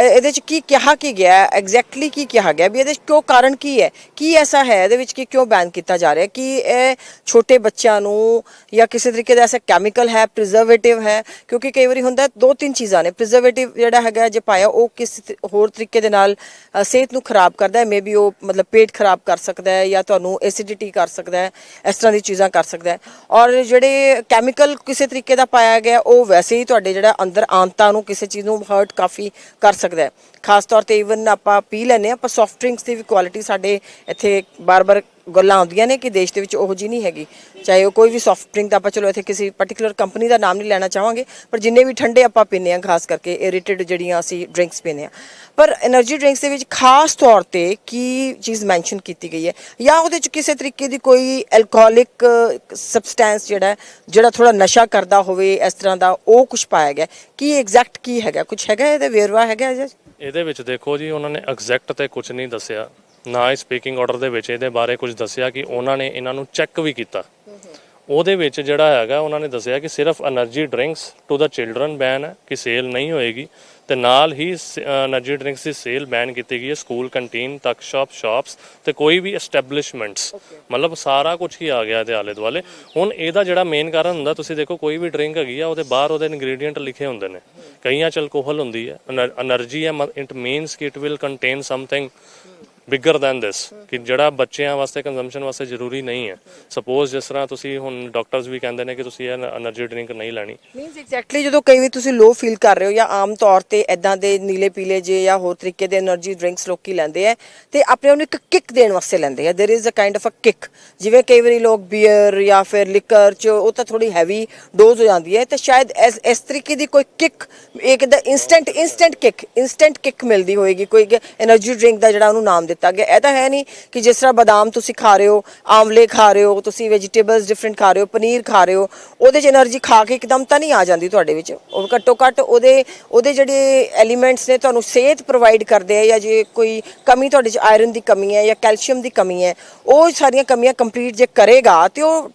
ਇਹਦੇ ਚ ਕੀ ਕਿਹਾ ਕੀ ਗਿਆ ਐਗਜ਼ੈਕਟਲੀ ਕੀ ਕਿਹਾ ਗਿਆ? ਵੀ ਇਹਦੇ ਚ ਕਿਉਂ ਕਾਰਨ ਕੀ ਹੈ? ਕੀ ਐਸਾ ਹੈ ਇਹਦੇ ਵਿੱਚ ਕਿ ਕਿਉਂ ਬੈਨ ਕੀਤਾ ਜਾ ਰਿਹਾ? ਕਿ ਇਹ ਛੋਟੇ ਬੱਚਿਆਂ ਨੂੰ ਜਾਂ ਕਿਸੇ ਤਰੀਕੇ ਦਾ ਐਸਾ ਕੈਮੀਕਲ ਹੈ ਪ੍ਰੀਜ਼ਰਵੇਟਿਵ ਹੈ? ਕਿਉਂਕਿ ਕਈ ਵਾਰੀ ਹੁੰਦਾ ਦੋ ਤਿੰਨ ਚੀਜ਼ਾਂ ਨੇ। ਪ੍ਰੀਜ਼ਰਵੇਟਿਵ ਜਿਹੜਾ ਹੈਗਾ ਜੇ ਪਾਇਆ ਉਹ ਕਿਸ ਹੋਰ ਤਰੀਕੇ ਦੇ ਨਾਲ ਸਿਹਤ ਨੂੰ ਖਰਾਬ ਕਰਦਾ ਹੈ ਮੇਬੀ ਉਹ ਮਤਲਬ ਪੇਟ ਖਰਾਬ ਕਰ ਸਕਦਾ ਹੈ ਜਾਂ ਤੁਹਾਨੂੰ ਐਸਿਡਿਟੀ ਕਰ ਸਕਦਾ ਹੈ, ਇਸ ਤਰ੍ਹਾਂ ਦੀ ਚੀਜ਼ਾਂ ਕਰ ਸਕਦਾ ਹੈ। ਔਰ ਜਿਹੜੇ ਕੈਮੀਕਲ ਕਿਸੇ ਤਰੀਕੇ ਦਾ ਪਾਇਆ ਗਿਆ, ਉਹ ਵੈਸੇ ਹੀ ਤੁਹਾਡੇ ਜਿਹੜਾ ਅੰਦਰ ਆਂਤਾਂ ਨੂੰ ਕਿਸੇ ਚੀਜ਼ ਨੂੰ ਹਰਟ ਕਾਫੀ ਕਰ ਸਕਦਾ ਹੈ। ਖਾਸ ਤੌਰ ਤੇ ਇਵਨ ਆਪਾਂ ਪੀ ਲੈਂਦੇ ਹਾਂ ਪਰ ਸੌਫਟ ਡਰਿੰਕਸ ਦੀ ਵੀ ਕੁਆਲਿਟੀ ਸਾਡੇ ਇੱਥੇ ਬਾਰ-ਬਾਰ ਗੱਲਾਂ ਆਉਂਦੀਆਂ ਨੇ ਕਿ ਦੇਸ਼ ਦੇ ਵਿੱਚ ਉਹ ਜੀ ਨਹੀਂ ਹੈਗੀ। ਚਾਹੇ ਉਹ ਕੋਈ ਵੀ ਸੌਫਟ ਡਰਿੰਕ ਦਾ ਆਪਾਂ ਚਲੋ ਇੱਥੇ ਕਿਸੇ ਪਾਰਟਿਕੂਲਰ ਕੰਪਨੀ ਦਾ ਨਾਮ ਨਹੀਂ ਲੈਣਾ ਚਾਹਾਂਗੇ, ਪਰ ਜਿੰਨੇ ਵੀ ਠੰਡੇ ਆਪਾਂ ਪੀਨੇ ਆ ਖਾਸ ਕਰਕੇ ਇਰੀਟੇਡ ਜਿਹੜੀਆਂ ਅਸੀਂ ਡਰਿੰਕਸ ਪੀਨੇ ਆ ਪਰ એનર્ਜੀ ਡਰਿੰਕਸ ਦੇ ਵਿੱਚ ਖਾਸ ਤੌਰ ਤੇ ਕੀ ਚੀਜ਼ ਮੈਂਸ਼ਨ ਕੀਤੀ ਗਈ ਹੈ? ਜਾਂ ਉਹਦੇ ਚ ਕਿਸੇ ਤਰੀਕੇ ਦੀ ਕੋਈ ਐਲਕੋਹਲਿਕ ਸਬਸਟੈਂਸ ਜਿਹੜਾ ਜਿਹੜਾ ਥੋੜਾ ਨਸ਼ਾ ਕਰਦਾ ਹੋਵੇ, ਇਸ ਤਰ੍ਹਾਂ ਦਾ ਉਹ ਕੁਝ ਪਾਇਆ ਗਿਆ ਕੀ ਐਗਜ਼ੈਕਟ ਕੀ ਹੈਗਾ? ਕੁਝ ਹੈਗਾ ਇਹਦਾ ਵੇਰਵਾ ਹੈਗਾ ਇਹਦੇ ਵਿੱਚ ਦੇਖੋ ਜੀ, ਉਹਨਾਂ ਨੇ ਐਗਜ਼ੈਕਟ ਤੇ ਕੁਝ ਨਹੀਂ ਦੱਸਿਆ। ਨਾ ਹੀ ਸਪੀਕਿੰਗ ਆਰਡਰ ਦੇ ਵਿੱਚ ਇਹਦੇ ਬਾਰੇ ਕੁਝ ਦੱਸਿਆ ਕਿ ਉਹਨਾਂ ਨੇ ਇਹਨਾਂ ਨੂੰ ਚੈੱਕ ਵੀ ਕੀਤਾ। ਉਹਦੇ ਵਿੱਚ ਜਿਹੜਾ ਹੈਗਾ, ਉਹਨਾਂ ਨੇ ਦੱਸਿਆ ਕਿ ਸਿਰਫ energy drinks to the children ban ਹੈ, ਕਿ ਸੇਲ ਨਹੀਂ ਹੋਏਗੀ। ਤੇ ਨਾਲ ਹੀ એનર્ਜੀ ਡਰਿੰਕਸ ਦੀ ਸੇਲ ਬੈਨ ਕੀਤੀ ਗਈ ਹੈ ਸਕੂਲ ਕੰਟੀਨ ਤੱਕ ਸ਼ਾਪ ਸ਼ਾਪਸ ਤੇ ਕੋਈ ਵੀ ਐਸਟੈਬਲਿਸ਼ਮੈਂਟਸ ਮਤਲਬ ਸਾਰਾ ਕੁਝ ਹੀ ਆ ਗਿਆ ਤੇ ਆਲੇ ਦੁਆਲੇ। ਹੁਣ ਇਹਦਾ ਜਿਹੜਾ ਮੇਨ ਕਾਰਨ ਹੁੰਦਾ, ਤੁਸੀਂ ਦੇਖੋ ਕੋਈ ਵੀ ਡਰਿੰਕ ਹੈਗੀ ਆ, ਉਹਦੇ ਬਾਹਰ ਉਹਦੇ ਇਨਗਰੀਡੀਐਂਟ ਲਿਖੇ ਹੁੰਦੇ ਨੇ। ਕਈਆਂ ਚ ਅਲਕੋਹਲ ਹੁੰਦੀ ਹੈ એનર્ਜੀ ਹੈ ਇਟ ਮੀਨਸ ਕਿ it will contain something bigger than this ਕਿ ਜਿਹੜਾ ਬੱਚਿਆਂ ਵਾਸਤੇ ਕੰਜ਼ੰਪਸ਼ਨ ਵਾਸਤੇ ਜ਼ਰੂਰੀ ਨਹੀਂ ਹੈ। ਸਪੋਜ਼ ਜਿਸ ਤਰ੍ਹਾਂ ਤੁਸੀਂ ਹੁਣ ਡਾਕਟਰਸ ਵੀ ਕਹਿੰਦੇ ਨੇ ਕਿ ਤੁਸੀਂ ਇਹ એનર્ਜੀ ਡਰਿੰਕ ਨਹੀਂ ਲੈਣੀ। ਮੀਨਸ ਐਗਜ਼ੈਕਟਲੀ ਜਦੋਂ ਕਈ ਵਾਰ ਤੁਸੀਂ ਲੋ ਫੀਲ ਕਰ ਰਹੇ ਹੋ ਜਾਂ ਆਮ ਤੌਰ ਤੇ ਐਦਾਂ ਦੇ ਨੀਲੇ ਪੀਲੇ ਜੇ ਜਾਂ ਹੋਰ ਤਰੀਕੇ ਦੇ એનર્ਜੀ ਡਰਿੰਕਸ ਲੋਕੀ ਲੈਂਦੇ ਆ, ਤੇ ਆਪਣੇ ਆਪ ਇੱਕ ਕਿੱਕ ਦੇਣ ਵਾਸਤੇ ਲੈਂਦੇ ਆ। There is a kind of a kick ਜਿਵੇਂ ਕਈ ਵਾਰੀ ਲੋਕ ਬੀਅਰ ਜਾਂ ਫਿਰ ਲਿਕਰ ਚ ਉਹ ਤਾਂ ਥੋੜੀ ਹੈਵੀ ਡੋਜ਼ ਹੋ ਜਾਂਦੀ ਹੈ, ਤੇ ਸ਼ਾਇਦ ਇਸ ਇਸ ਤਰੀਕੇ ਦੀ ਕੋਈ ਕਿੱਕ ਇੱਕ ਦਾ instant instant kick instant kick ਮਿਲਦੀ ਹੋਏਗੀ। ਕੋਈ એનર્ਜੀ ਡਰਿੰਕ ਦਾ ਜਿਹੜਾ ਉਹਨੂੰ ਨਾਮ ਦਿੱਤਾ ਗਿਆ। ਇਹ ਤਾਂ ਹੈ ਨਹੀਂ ਕਿ ਜਿਸ ਤਰ੍ਹਾਂ ਬਦਾਮ ਤੁਸੀਂ ਖਾ ਰਹੇ ਹੋ, ਆਮਲੇ ਖਾ ਰਹੇ ਹੋ, ਤੁਸੀਂ ਵੈਜੀਟੇਬਲਸ ਡਿਫਰੈਂਟ ਖਾ ਰਹੇ ਹੋ, ਪਨੀਰ ਖਾ ਰਹੇ ਹੋ, ਉਹਦੇ 'ਚ એનર્ਜੀ ਖਾ ਕੇ ਇੱਕਦਮ ਤਾਂ ਨਹੀਂ ਆ ਜਾਂਦੀ ਤੁਹਾਡੇ ਵਿੱਚ। ਉਹ ਘੱਟੋ ਘੱਟ ਉਹਦੇ ਉਹਦੇ ਜਿਹੜੇ ਐਲੀਮੈਂਟਸ ਨੇ ਤੁਹਾਨੂੰ ਸਿਹਤ ਪ੍ਰੋਵਾਈਡ ਕਰਦੇ ਆ ਜਾਂ ਜੇ ਕੋਈ ਕਮੀ ਤੁਹਾਡੇ 'ਚ ਆਇਰਨ ਦੀ ਕਮੀ ਹੈ ਜਾਂ ਕੈਲਸ਼ੀਅਮ ਦੀ ਕਮੀ ਹੈ, ਉਹ ਸਾਰੀਆਂ ਕਮੀਆਂ ਕੰਪਲੀਟ ਜੇ ਕਰੇਗਾ ਤੇ ਉਹ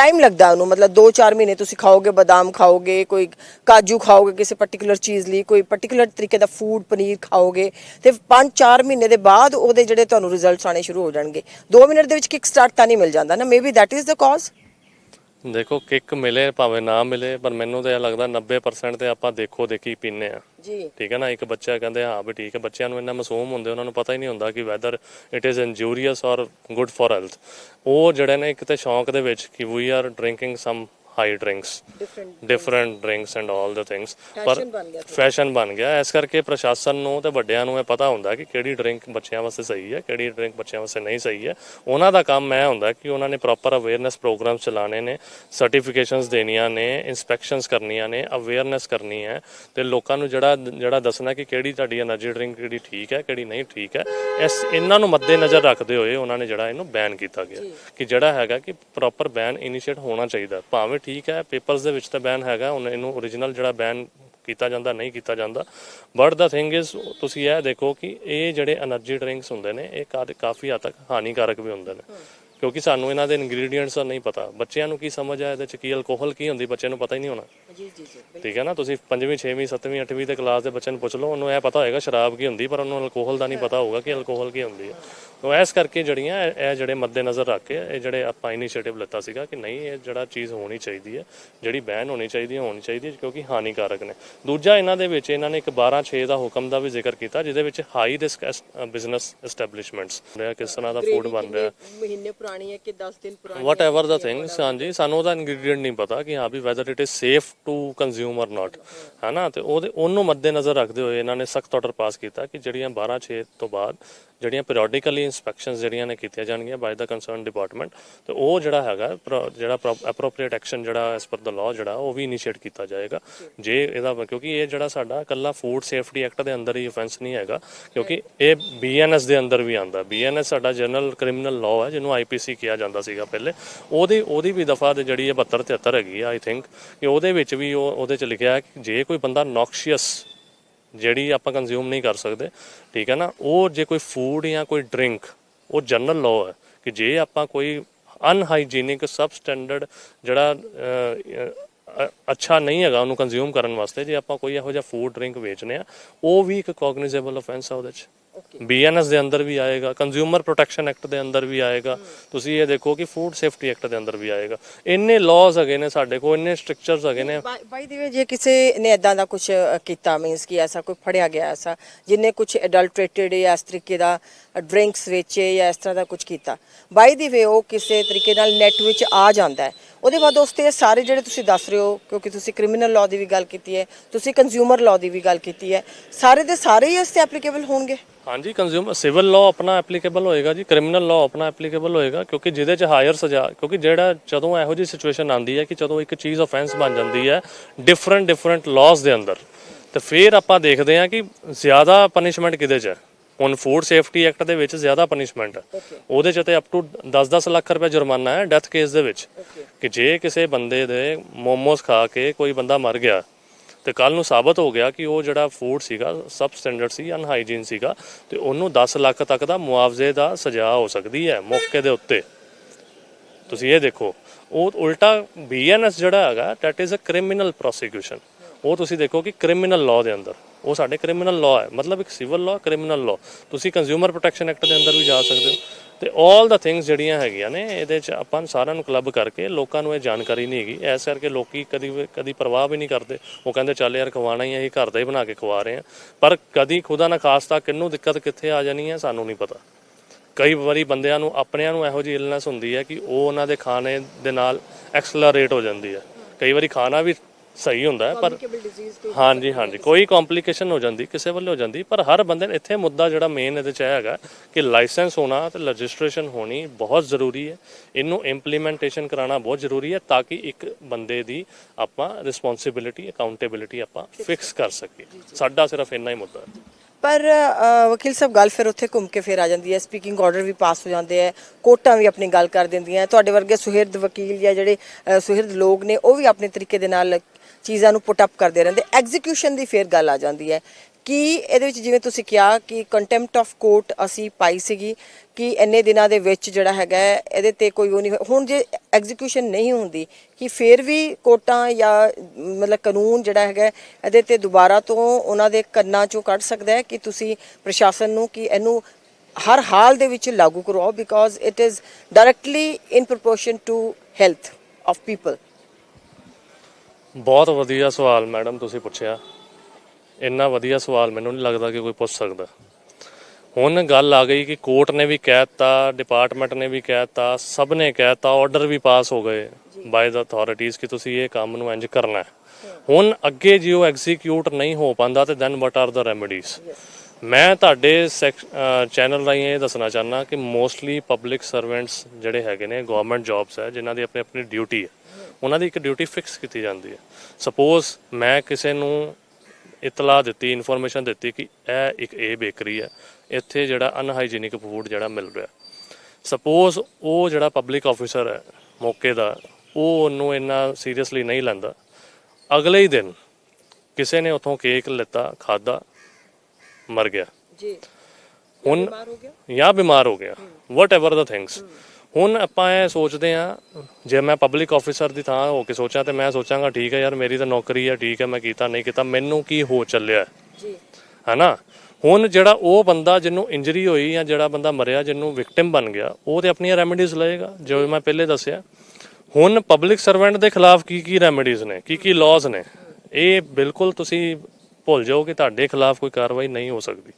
ਟਾਈਮ ਲੱਗਦਾ ਉਹਨੂੰ, ਮਤਲਬ 2-4 ਮਹੀਨੇ ਤੁਸੀਂ ਖਾਓਗੇ, ਬਦਾਮ ਖਾਓਗੇ, ਕੋਈ ਕਾਜੂ ਖਾਓਗੇ, ਕਿਸੇ ਪਾਰਟਿਕੂਲਰ ਚੀਜ਼ ਲਈ, ਕੋਈ ਪਾਰਟਿਕੂਲਰ ਤਰੀਕੇ ਦਾ ਫੂਡ ਪਨੀਰ ਖਾਓਗੇ, ਤੇ 5-4 ਮਹੀਨੇ ਦੇ ਬਾਅਦ ਉਹਦੇ ਜਿਹੜੇ ਤੁਹਾਨੂੰ ਰਿਜ਼ਲਟਸ ਆਣੇ ਸ਼ੁਰੂ ਹੋ ਜਾਣਗੇ। 2 ਮਿੰਟ ਦੇ ਵਿੱਚ ਕਿਕ ਸਟਾਰਟ ਤਾਂ ਨਹੀਂ ਮਿਲ ਜਾਂਦਾ ਨਾ maybe that is the cause ਦੇਖੋ ਕਿੱਕ ਮਿਲੇ ਭਾਵੇਂ ਨਾ ਮਿਲੇ ਪਰ ਮੈਨੂੰ ਤਾਂ ਇਹ ਲੱਗਦਾ 90% ਤੇ ਆਪਾਂ ਦੇਖੋ ਦੇਖੀ ਪੀਨੇ ਆ ਜੀ। ਠੀਕ ਹੈ ਨਾ? ਇੱਕ ਬੱਚਾ ਕਹਿੰਦੇ ਹਾਂ ਵੀ ਠੀਕ ਹੈ। ਬੱਚਿਆਂ ਨੂੰ ਇੰਨਾ ਮਾਸੂਮ ਹੁੰਦੇ ਉਹਨਾਂ ਨੂੰ ਪਤਾ ਹੀ ਨਹੀਂ ਹੁੰਦਾ ਕਿ ਵੈਦਰ ਇਟ ਇਜ਼ ਇੰਜੂਰੀਅਸ ਔਰ ਗੁੱਡ ਫॉर ਹੈਲਥ ਉਹ ਜਿਹੜੇ ਨੇ ਇੱਕ ਤੇ ਸ਼ੌਂਕ ਦੇ ਵਿੱਚ ਕਿ we are drinking some high drinks different drinks and 올 the things ਪਰ ਫੈਸ਼ਨ ਬਣ ਗਿਆ। ਇਸ ਕਰਕੇ ਪ੍ਰਸ਼ਾਸਨ ਨੂੰ ਤੇ ਵੱਡਿਆਂ ਨੂੰ ਇਹ ਪਤਾ ਹੁੰਦਾ ਕਿ ਕਿਹੜੀ ਡਰਿੰਕ ਬੱਚਿਆਂ ਵਾਸਤੇ ਸਹੀ ਹੈ ਕਿਹੜੀ ਡਰਿੰਕ ਬੱਚਿਆਂ ਵਾਸਤੇ ਨਹੀਂ ਸਹੀ ਹੈ। ਉਹਨਾਂ ਦਾ ਕੰਮ ਇਹ ਹੁੰਦਾ ਕਿ ਉਹਨਾਂ ਨੇ ਪ੍ਰੋਪਰ ਅਵੇਅਰਨੈਸ ਪ੍ਰੋਗਰਾਮ ਚਲਾਣੇ ਨੇ ਸਰਟੀਫਿਕੇਸ਼ਨਸ ਦੇਣੀਆਂ ਨੇ ਇਨਸਪੈਕਸ਼ਨਸ ਕਰਨੀਆਂ ਨੇ ਅਵੇਅਰਨੈਸ ਕਰਨੀ ਹੈ। ਤੇ ਲੋਕਾਂ ਨੂੰ ਜਿਹੜਾ ਜਿਹੜਾ ਦੱਸਣਾ ਕਿ ਕਿਹੜੀ ਤੁਹਾਡੀ એનર્ਜੀ ਡਰਿੰਕ ਕਿਹੜੀ ਠੀਕ ਹੈ ਕਿਹੜੀ ਨਹੀਂ ਠੀਕ ਹੈ ਇਸ ਇਹਨਾਂ ਨੂੰ ਮੱਦੇ ਨਜ਼ਰ ਰੱਖਦੇ ਹੋਏ ਉਹਨਾਂ ਨੇ ਜਿਹੜਾ ਇਹਨੂੰ ਬੈਨ ਕੀਤਾ ਗਿਆ। ਕਿ ਜਿਹੜਾ ਹੈਗਾ ਕਿ ਪ੍ਰੋਪਰ ਬੈਨ ਇਨੀਸ਼ੀਏਟ ਹੋਣਾ ਚਾਹੀਦਾ ਭਾਵੇਂ ਠੀਕ ਹੈ ਪੇਪਰਸ ਦੇ ਵਿੱਚ ਤਾਂ ਬੈਨ ਹੈਗਾ, ਹੁਣ ਇਹਨੂੰ origignal ਜਿਹੜਾ ਬੈਨ ਕੀਤਾ ਜਾਂਦਾ, ਨਹੀਂ ਕੀਤਾ ਜਾਂਦਾ। ਬਟ ਦਾ ਥਿੰਗ ਇਜ਼ ਤੁਸੀਂ ਇਹ ਦੇਖੋ ਕਿ ਇਹ ਜਿਹੜੇ એનર્ਜੀ ਡਰਿੰਕਸ ਹੁੰਦੇ ਨੇ, ਇਹ ਕਾਫੀ ਹੱਦ ਤੱਕ ਹਾਨੀਕਾਰਕ ਵੀ ਹੁੰਦੇ ਨੇ। ਕਿਉਂਕਿ ਸਾਨੂੰ ਇਹਨਾਂ ਦੇ ਇਨਗਰੀਡੀਐਂਟਸ ਦਾ ਨਹੀਂ ਪਤਾ। ਬੱਚਿਆਂ ਨੂੰ ਕੀ ਸਮਝ ਆ, ਇਹਦੇ ਚ ਕੀ ਅਲਕੋਹਲ ਕੀ ਹੁੰਦੀ, ਬੱਚਿਆਂ ਨੂੰ ਪਤਾ ਹੀ ਨਹੀਂ ਹੋਣਾ। ਜੀ ਜੀ ਜੀ ਠੀਕ ਹੈ ਨਾ ਤੁਸੀਂ 5ਵੀਂ 6ਵੀਂ 7ਵੀਂ 8ਵੀਂ ਦੇ ਕਲਾਸ ਦੇ ਬੱਚੇ ਨੂੰ ਪੁੱਛ ਲਓ ਉਹਨੂੰ ਇਹ ਪਤਾ ਹੋਏਗਾ ਸ਼ਰਾਬ ਕੀ ਹੁੰਦੀ ਪਰ ਉਹਨੂੰ ਅਲਕੋਹਲ ਦਾ ਨਹੀਂ ਪਤਾ ਹੋਊਗਾ ਕਿ ਅਲਕੋਹਲ ਕੀ ਹੁੰਦੀ ਹੈ। ਤੋਂ ਇਸ ਕਰਕੇ ਜਿਹੜੀਆਂ ਇਹ ਜਿਹੜੇ ਮੱਦੇ ਨਜ਼ਰ ਰੱਖ ਕੇ ਇਹ ਜਿਹੜੇ ਆਪਾਂ ਇਨੀਸ਼ੀਏਟਿਵ ਲੱਤਾ ਸੀਗਾ ਕਿ ਨਹੀਂ ਇਹ ਜਿਹੜਾ ਚੀਜ਼ ਹੋਣੀ ਚਾਹੀਦੀ ਹੈ ਜਿਹੜੀ ਬੈਨ ਹੋਣੀ ਚਾਹੀਦੀ ਹੈ ਹੋਣੀ ਚਾਹੀਦੀ ਹੈ ਕਿਉਂਕਿ ਹਾਨੀਕਾਰਕ ਨੇ। ਦੂਜਾ ਇਹਨਾਂ ਦੇ ਵਿੱਚ ਇਹਨਾਂ ਨੇ ਇੱਕ 12 6 ਦਾ ਹੁਕਮ ਦਾ ਵੀ ਜ਼ਿਕਰ ਕੀਤਾ ਜਿਹਦੇ ਵਿੱਚ ਹਾਈ ਰਿਸਕ ਬਿਜ਼ਨਸ ਐਸਟੈਬਲਿਸ਼ਮੈਂਟਸ ਕਿਸ ਤਰ੍ਹਾਂ ਦਾ ਫੂਡ ਬਣ ਰਿਹਾ। ਮਹੀਨੇ ਪੁਰਾਣੀ ਹੈ ਕਿ 10 ਦਿਨ ਪੁਰਾਣੀ ਵਟ ਏਵਰ ਦਾ ਥਿੰਗਸ ਹਾਂਜੀ ਸਾਨੂੰ ਉਹਦਾ ਇਨਗਰੀਡੀਐਂਟ ਨਹੀਂ ਪਤਾ ਕਿ ਹਾਂ ਵੀ whether it is safe to consumer or not ਹੈਨਾ? ਤੇ ਉਹਦੇ, ਉਹਨੂੰ ਮੱਦੇ ਨਜ਼ਰ ਰੱਖਦੇ ਹੋਏ ਇਹਨਾਂ ਨੇ ਸਖਤ ਆਰਡਰ ਪਾਸ ਕੀਤਾ ਕਿ ਜਿਹੜੀਆਂ 12 6 ਤੋਂ ਬਾਅਦ ਜਿਹੜੀਆਂ ਪੀਰੀਓਡਿਕਲੀ ਇਨਸਪੈਕਸ਼ਨਸ ਜਿਹੜੀਆਂ ਨੇ ਕੀਤੀਆਂ ਜਾਣਗੀਆਂ ਬਾਈ ਦਾ ਕੰਸਰਨ ਡਿਪਾਰਟਮੈਂਟ ਤੇ ਉਹ ਜਿਹੜਾ ਹੈਗਾ, pro- ਜਿਹੜਾ ਐਪਰੋਪਰੀਏਟ ਐਕਸ਼ਨ ਜਿਹੜਾ ਐਸ ਪਰ ਦਾ ਲਾਅ ਜਿਹੜਾ, ਉਹ ਵੀ ਇਨੀਸ਼ੀਏਟ ਕੀਤਾ ਜਾਏਗਾ। ਜੇ ਇਹਦਾ ਕਿਉਂਕਿ ਇਹ ਜਿਹੜਾ ਸਾਡਾ ਇਕੱਲਾ ਫੂਡ ਸੇਫਟੀ ਐਕਟ ਦੇ ਅੰਦਰ ਹੀ ਅਫੈਂਸ ਨਹੀਂ ਹੈਗਾ, ਕਿਉਂਕਿ ਇਹ ਬੀਐਨਐਸ ਦੇ ਅੰਦਰ ਵੀ ਆਂਦਾ ਬੀਐਨਐਸ ਸਾਡਾ ਜਨਰਲ ਕ੍ਰਿਮੀਨਲ ਲਾਅ ਹੈ, ਜਿਹਨੂੰ ਆਈਪੀਸੀ ਕਿਹਾ ਜਾਂਦਾ ਸੀਗਾ ਪਹਿਲੇ। ਉਹਦੀ ਉਹਦੀ ਵੀ ਦਫਾ ਦੇ ਜਿਹੜੀ ਹੈ 72 73 ਹੈਗੀ ਆ ਆਈ ਥਿੰਕ ਕਿ ਉਹਦੇ ਵਿੱਚ ਵੀ ਉਹ ਉਹਦੇ ਚ ਲਿਖਿਆ ਹੈ ਕਿ ਜੇ ਕੋਈ ਬੰਦਾ ਨੌਕਸ਼ੀਅਸ ਜਿਹੜੀ ਆਪਾਂ ਕੰਜ਼ਿਊਮ ਨਹੀਂ ਕਰ ਸਕਦੇ, ਠੀਕ ਹੈ ਨਾ, ਉਹ ਜੇ ਕੋਈ ਫੂਡ ਜਾਂ ਕੋਈ ਡਰਿੰਕ ਉਹ ਜਨਰਲ ਲਾਅ ਹੈ ਕਿ ਜੇ ਆਪਾਂ ਕੋਈ ਅਨਹਾਈਜੀਨਿਕ ਸਬ ਸਟੈਂਡਰਡ ਜਿਹੜਾ ਅੱਛਾ ਨਹੀਂ ਹੈਗਾ ਉਹਨੂੰ ਕੰਜ਼ਿਊਮ ਕਰਨ ਵਾਸਤੇ, ਜੇ ਆਪਾਂ ਕੋਈ ਇਹੋ ਜਿਹਾ ਫੂਡ ਡਰਿੰਕ ਵੇਚਨੇ ਆ ਉਹ ਵੀ ਇੱਕ ਕੋਗਨੀਜ਼ੇਬਲ ਅਫੈਂਸ ਆ ਉਹਦੇ ਚ। ਬੀਐਨਐਸ ਦੇ ਅੰਦਰ ਵੀ ਆਏਗਾ ਕੰਜ਼ਿਊਮਰ ਪ੍ਰੋਟੈਕਸ਼ਨ ਐਕਟ ਦੇ ਅੰਦਰ ਵੀ ਆਏਗਾ। ਤੁਸੀਂ ਇਹ ਦੇਖੋ ਕਿ ਫੂਡ ਸੇਫਟੀ ਐਕਟ ਦੇ ਅੰਦਰ ਵੀ ਆਏਗਾ। ਇੰਨੇ ਲਾਜ਼ ਹੈਗੇ ਨੇ ਸਾਡੇ ਕੋਲ ਇੰਨੇ ਸਟ੍ਰਕਚਰਸ ਹੈਗੇ ਨੇ। ਬਾਈ ਦੀ ਜੇ ਕਿਸੇ ਨੇ ਇਦਾਂ ਦਾ ਕੁਝ ਕੀਤਾ ਮੀਨਸ ਕਿ ਐਸਾ ਕੋਈ ਫੜਿਆ ਗਿਆ ਐਸਾ ਜਿਨੇ ਕੁਝ ਐਡਲਟ੍ਰੇਟਡ ਜਾਂ ਇਸ ਤਰੀਕੇ ਦਾ ਡਰਿੰਕਸ ਵੇਚੇ ਜਾਂ ਇਸ ਤਰ੍ਹਾਂ ਦਾ ਕੁਝ ਕੀਤਾ ਬਾਈ ਦੀ ਵੇ ਉਹ ਕਿਸੇ ਤਰੀਕੇ ਨਾਲ ਨੈਟ ਵਿੱਚ ਆ ਜਾਂਦਾ ਹੈ। ਉਹਦੇ ਬਾਅਦ ਉਸ ਤੇ ਸਾਰੇ ਜਿਹੜੇ ਤੁਸੀਂ ਦੱਸ ਰਹੇ ਹੋ ਕਿਉਂਕਿ ਤੁਸੀਂ ਕ੍ਰਿਮੀਨਲ ਲਾਅ ਦੀ ਵੀ ਗੱਲ ਕੀਤੀ ਹੈ ਤੁਸੀਂ ਕੰਜ਼ਿਊਮਰ ਲਾਅ ਦੀ ਵੀ ਗੱਲ ਕੀਤੀ ਹੈ ਸਾਰੇ ਦੇ ਸਾਰੇ ਹੀ ਇਸ ਤੇ ਐਪਲੀਕੇਬਲ ਹੋਣਗੇ। ਹਾਂਜੀ ਕੰਜ਼ਿਊਮਰ ਸਿਵਲ ਲਾਅ ਆਪਣਾ ਐਪਲੀਕੇਬਲ ਹੋਏਗਾ ਜੀ ਕ੍ਰਿਮੀਨਲ ਲਾਅ ਆਪਣਾ ਐਪਲੀਕੇਬਲ ਹੋਏਗਾ ਕਿਉਂਕਿ ਜਿਹਦੇ ਚ ਹਾਇਰ ਸਜ਼ਾ ਕਿਉਂਕਿ ਜਿਹੜਾ ਜਦੋਂ ਇਹੋ ਜਿਹੀ ਸਿਚੁਏਸ਼ਨ ਆਂਦੀ ਹੈ ਕਿ ਜਦੋਂ ਇੱਕ ਚੀਜ਼ ਆਫੈਂਸ ਬਣ ਜਾਂਦੀ ਹੈ ਡਿਫਰੈਂਟ ਡਿਫਰੈਂਟ ਲਾਜ਼ ਦੇ ਅੰਦਰ ਤੇ ਫਿਰ ਆਪਾਂ ਦੇਖਦੇ ਹਾਂ ਕਿ ਜ਼ਿਆਦਾ ਪਨਿਸ਼ਮੈਂਟ ਕਿਹਦੇ ਚ ਹੈ? ਹੁਣ ਫੂਡ ਸੇਫਟੀ ਐਕਟ ਦੇ ਵਿੱਚ ਜ਼ਿਆਦਾ ਪਨਿਸ਼ਮੈਂਟ ਹੈ। ਉਹਦੇ ਚ ਤੇ ਅਪ ਟੂ 10-10 ਲੱਖ ਰੁਪਏ ਜੁਰਮਾਨਾ ਹੈ ਡੈਥ ਕੇਸ ਦੇ ਵਿੱਚ। ਕਿ ਜੇ ਕਿਸੇ ਬੰਦੇ ਦੇ ਮੋਮੋਸ ਖਾ ਕੇ ਕੋਈ ਬੰਦਾ ਮਰ ਗਿਆ ਤੇ ਕੱਲ ਨੂੰ ਸਾਬਤ ਹੋ ਗਿਆ ਕਿ ਉਹ ਜਿਹੜਾ ਫੂਡ ਸੀਗਾ ਸਬ ਸਟੈਂਡਰਡ ਸੀ ਅਨਹਾਈਜੀਨ ਸੀਗਾ, ਤੇ ਉਹਨੂੰ 10 ਲੱਖ ਤੱਕ ਦਾ ਮੁਆਵਜ਼ੇ ਦਾ ਸਜ਼ਾ ਹੋ ਸਕਦੀ ਹੈ ਮੌਕੇ ਦੇ ਉੱਤੇ। ਤੁਸੀਂ ਇਹ ਦੇਖੋ, ਉਹ ਉਲਟਾ ਬੀਐਨਐਸ ਜਿਹੜਾ ਹੈਗਾ that is a criminal prosecution ਉਹ ਤੁਸੀਂ ਦੇਖੋ ਕਿ ਕ੍ਰਿਮੀਨਲ ਲਾਅ ਦੇ ਅੰਦਰ। ਉਹ ਸਾਡੇ ਕ੍ਰਿਮੀਨਲ ਲਾਅ ਹੈ। ਮਤਲਬ ਇੱਕ ਸਿਵਲ ਲਾਅ ਕ੍ਰਿਮੀਨਲ ਲਾਅ ਤੁਸੀਂ ਕੰਜ਼ਿਊਮਰ ਪ੍ਰੋਟੈਕਸ਼ਨ ਐਕਟ ਦੇ ਅੰਦਰ ਵੀ ਜਾ ਸਕਦੇ ਹੋ। ਤੇ 올 ਦਾ ਥਿੰਗਸ ਜਿਹੜੀਆਂ ਹੈਗੀਆਂ ਨੇ, ਇਹਦੇ ਚ ਆਪਾਂ ਸਾਰਿਆਂ ਨੂੰ ਕਲੱਬ ਕਰਕੇ ਲੋਕਾਂ ਨੂੰ ਇਹ ਜਾਣਕਾਰੀ ਨਹੀਂ ਹੈਗੀ। ਐਸ ਕਰਕੇ ਲੋਕੀ ਕਦੀ ਵੀ- ਕਦੀ ਪਰਵਾਹ ਵੀ ਨਹੀਂ ਕਰਦੇ। ਉਹ ਕਹਿੰਦੇ, ਚੱਲ ਯਾਰ ਖਵਾਣਾ ਹੀ ਹੈ ਇਹ ਘਰ ਦਾ ਹੀ ਬਣਾ ਕੇ ਖਵਾ ਰਹੇ ਆ ਪਰ ਕਦੀ ਖੁਦਾ ਨਾ ਖਾਸਤਾ ਕਿੰਨੂੰ ਦਿੱਕਤ ਕਿੱਥੇ ਆ ਜਾਣੀ ਹੈ, ਸਾਨੂੰ ਨਹੀਂ ਪਤਾ। ਕਈ ਵਾਰੀ ਬੰਦਿਆਂ ਨੂੰ, ਆਪਣਿਆਂ ਨੂੰ ਇਹੋ ਜਿਹੀ ਇਲਨੈਸ ਹੁੰਦੀ ਹੈ ਕਿ ਉਹ ਉਹਨਾਂ ਦੇ ਖਾਣੇ ਦੇ ਨਾਲ ਐਕਸਲਰੇਟ ਹੋ ਜਾਂਦੀ ਹੈ। ਕਈ ਵਾਰੀ ਖਾਣਾ ਵੀ ਸਹੀ ਹੁੰਦਾ ਪਰ ਹਾਂਜੀ ਹਾਂਜੀ ਕੋਈ ਕੰਪਲਿਕੇਸ਼ਨ ਹੋ ਜਾਂਦੀ ਕਿਸੇ ਵੱਲੋਂ ਹੋ ਜਾਂਦੀ ਪਰ ਹਰ ਬੰਦੇ ਨੇ ਇੱਥੇ ਮੁੱਦਾ ਜਿਹੜਾ ਮੇਨ ਇਹਦੇ ਚ ਇਹ ਹੈਗਾ ਕਿ ਲਾਇਸੈਂਸ ਹੋਣਾ ਤੇ ਰਜਿਸਟ੍ਰੇਸ਼ਨ ਹੋਣੀ ਬਹੁਤ ਜ਼ਰੂਰੀ ਹੈ। ਇਹਨੂੰ ਇੰਪਲੀਮੈਂਟੇਸ਼ਨ ਕਰਾਉਣਾ ਬਹੁਤ ਜ਼ਰੂਰੀ ਹੈ ਤਾਂ ਕਿ ਇੱਕ ਬੰਦੇ ਦੀ ਆਪਾਂ ਰਿਸਪੌਂਸਿਬਿਲਿਟੀ ਅਕਾਊਂਟੇਬਿਲਿਟੀ ਆਪਾਂ ਫਿਕਸ ਕਰ ਸਕੀਏ। ਸਾਡਾ ਸਿਰਫ ਇੰਨਾ ਹੀ ਮੁੱਦਾ ਹੈ। ਪਰ ਵਕੀਲ ਸਾਹਿਬ ਗੱਲ ਫਿਰ ਉੱਥੇ ਘੁੰਮ ਕੇ ਫਿਰ ਆ ਜਾਂਦੀ ਹੈ। ਸਪੀਕਿੰਗ ਆਰਡਰ ਵੀ ਪਾਸ ਹੋ ਜਾਂਦੇ ਹੈ ਕੋਰਟਾਂ ਵੀ ਆਪਣੀ ਗੱਲ ਕਰ ਦਿੰਦੀਆਂ ਤੁਹਾਡੇ ਵਰਗੇ ਸੁਹਿਰਦ ਵਕੀਲ ਜਾਂ ਜਿਹੜੇ ਸੁਹਿਰਦ ਲੋਕ ਨੇ ਉਹ ਵੀ ਆਪਣੇ ਤਰੀਕੇ ਦੇ ਨਾਲ ਚੀਜ਼ਾਂ ਨੂੰ ਪੁੱਟ ਅਪ ਕਰਦੇ ਰਹਿੰਦੇ ਐਗਜ਼ੀਕਿਊਸ਼ਨ ਦੀ ਫਿਰ ਗੱਲ ਆ ਜਾਂਦੀ ਹੈ ਕਿ ਇਹਦੇ ਵਿੱਚ ਜਿਵੇਂ ਤੁਸੀਂ ਕਿਹਾ ਕਿ ਕੰਟੈਂਪਟ ਆਫ ਕੋਰਟ ਅਸੀਂ ਪਾਈ ਸੀਗੀ ਕਿ ਇੰਨੇ ਦਿਨਾਂ ਦੇ ਵਿੱਚ ਜਿਹੜਾ ਹੈਗਾ ਇਹਦੇ ਤੇ ਕੋਈ ਉਹ ਨਹੀਂ ਹੁਣ ਜੇ ਐਗਜ਼ੀਕਿਊਸ਼ਨ ਨਹੀਂ ਹੁੰਦੀ, ਕਿ ਫਿਰ ਵੀ ਕੋਰਟਾਂ ਜਾਂ ਮਤਲਬ ਕਾਨੂੰਨ ਜਿਹੜਾ ਹੈਗਾ ਇਹਦੇ ਤੇ ਦੁਬਾਰਾ ਤੋਂ ਉਹਨਾਂ ਦੇ ਕੰਨਾਂ ਚੋਂ ਕੱਢ ਸਕਦਾ ਹੈ ਕਿ ਤੁਸੀਂ ਪ੍ਰਸ਼ਾਸਨ ਨੂੰ ਕਿ ਇਹਨੂੰ ਹਰ ਹਾਲ ਦੇ ਵਿੱਚ ਲਾਗੂ ਕਰਵਾਓ because it is directly in proportion to health of people ਬਹੁਤ ਵਧੀਆ ਸਵਾਲ ਮੈਡਮ ਤੁਸੀਂ ਪੁੱਛਿਆ। ਇੰਨਾ ਵਧੀਆ ਸਵਾਲ ਮੈਨੂੰ ਨਹੀਂ ਲੱਗਦਾ ਕਿ ਕੋਈ ਪੁੱਛ ਸਕਦਾ। ਹੁਣ ਗੱਲ ਆ ਗਈ ਕਿ ਕੋਰਟ ਨੇ ਵੀ ਕਹਿਤਾ, ਡਿਪਾਰਟਮੈਂਟ ਨੇ ਵੀ ਕਹਿਤਾ, ਸਭ ਨੇ ਕਹਿਤਾ ਆਰਡਰ ਵੀ ਪਾਸ ਹੋ ਗਏ ਬਾਈ ਦਾ ਅਥਾਰਟੀਜ਼ ਕਿ ਤੁਸੀਂ ਇਹ ਕੰਮ ਨੂੰ ਇੰਜ ਕਰਨਾ ਹੈ। ਹੁਣ ਅੱਗੇ ਜੇ ਉਹ ਐਗਜ਼ੀਕਿਊਟ ਨਹੀਂ ਹੋ ਪਾਂਦਾ ਤੇ then what are the remedies ਮੈਂ ਤੁਹਾਡੇ ਚੈਨਲ ਰਾਹੀਂ ਇਹ ਦੱਸਣਾ ਚਾਹਨਾ ਕਿ ਮੋਸਟਲੀ ਪਬਲਿਕ ਸਰਵੈਂਟਸ ਜਿਹੜੇ ਹੈਗੇ ਨੇ ਗਵਰਨਮੈਂਟ ਜੌਬਸ ਹੈ, ਜਿਨ੍ਹਾਂ ਦੀ ਆਪਣੀ ਆਪਣੀ ਡਿਊਟੀ ਹੈ। ਉਹਨਾਂ ਦੀ ਇੱਕ ਡਿਊਟੀ ਫਿਕਸ ਕੀਤੀ ਜਾਂਦੀ ਹੈ। ਸਪੋਜ਼ ਮੈਂ ਕਿਸੇ ਨੂੰ ਇਤਲਾਹ ਦਿੱਤੀ ਇਨਫੋਰਮੇਸ਼ਨ ਦਿੱਤੀ ਕਿ ਇਹ ਇੱਕ ਇਹ ਬੇਕਰੀ ਹੈ। ਇੱਥੇ ਜਿਹੜਾ ਅਨਹਾਈਜੀਨਿਕ ਫੂਡ ਜਿਹੜਾ ਮਿਲ ਰਿਹਾ। ਸਪੋਜ਼ ਉਹ ਜਿਹੜਾ ਪਬਲਿਕ ਆਫੀਸਰ ਹੈ ਮੌਕੇ ਦਾ ਉਹ ਉਹਨੂੰ ਇੰਨਾ ਸੀਰੀਅਸਲੀ ਨਹੀਂ ਲੈਂਦਾ। ਅਗਲੇ ਹੀ ਦਿਨ ਕਿਸੇ ਨੇ ਉਥੋਂ ਕੇਕ ਲਿੱਤਾ ਖਾਦਾ ਮਰ ਗਿਆ। ਜੀ। ਹੁਣ ਬਿਮਾਰ ਹੋ ਗਿਆ? ਜਾਂ ਬਿਮਾਰ ਹੋ ਗਿਆ। ਵਟ ਏਵਰ ਦਾ ਥਿੰਗਸ ਹੁਣ ਆਪਾਂ ਇਹ ਸੋਚਦੇ ਆ ਜੇ ਮੈਂ ਪਬਲਿਕ ਆਫੀਸਰ ਦੀ ਥਾਂ ਹੋ ਕੇ ਸੋਚਾਂ ਤੇ ਮੈਂ ਸੋਚਾਂਗਾ ਠੀਕ ਹੈ ਯਾਰ ਮੇਰੀ ਤਾਂ ਨੌਕਰੀ ਹੈ ਠੀਕ ਹੈ ਮੈਂ ਕੀਤਾ ਨਹੀਂ ਕੀਤਾ ਮੈਨੂੰ ਕੀ ਹੋ ਚੱਲਿਆ? ਜੀ। ਹੈਨਾ? ਹੁਣ ਜਿਹੜਾ ਉਹ ਬੰਦਾ ਜਿਹਨੂੰ ਇੰਜਰੀ ਹੋਈ ਜਾਂ ਜਿਹੜਾ ਬੰਦਾ ਮਰਿਆ ਜਿਹਨੂੰ ਵਿਕਟਿਮ ਬਣ ਗਿਆ ਉਹ ਤੇ ਆਪਣੀਆਂ ਰੈਮੇਡੀਜ਼ ਲਏਗਾ ਜੋ ਮੈਂ ਪਹਿਲੇ ਦੱਸਿਆ। ਹੁਣ ਪਬਲਿਕ ਸਰਵੈਂਟ ਦੇ ਖਿਲਾਫ ਕੀ ਕੀ ਰੈਮੇਡੀਜ਼ ਨੇ ਕੀ ਕੀ ਲਾਜ਼ ਨੇ? ਇਹ ਬਿਲਕੁਲ ਤੁਸੀਂ ਭੁੱਲ ਜਾਓ ਕਿ ਤੁਹਾਡੇ ਖਿਲਾਫ ਕੋਈ ਕਾਰਵਾਈ ਨਹੀਂ ਹੋ ਸਕਦੀ।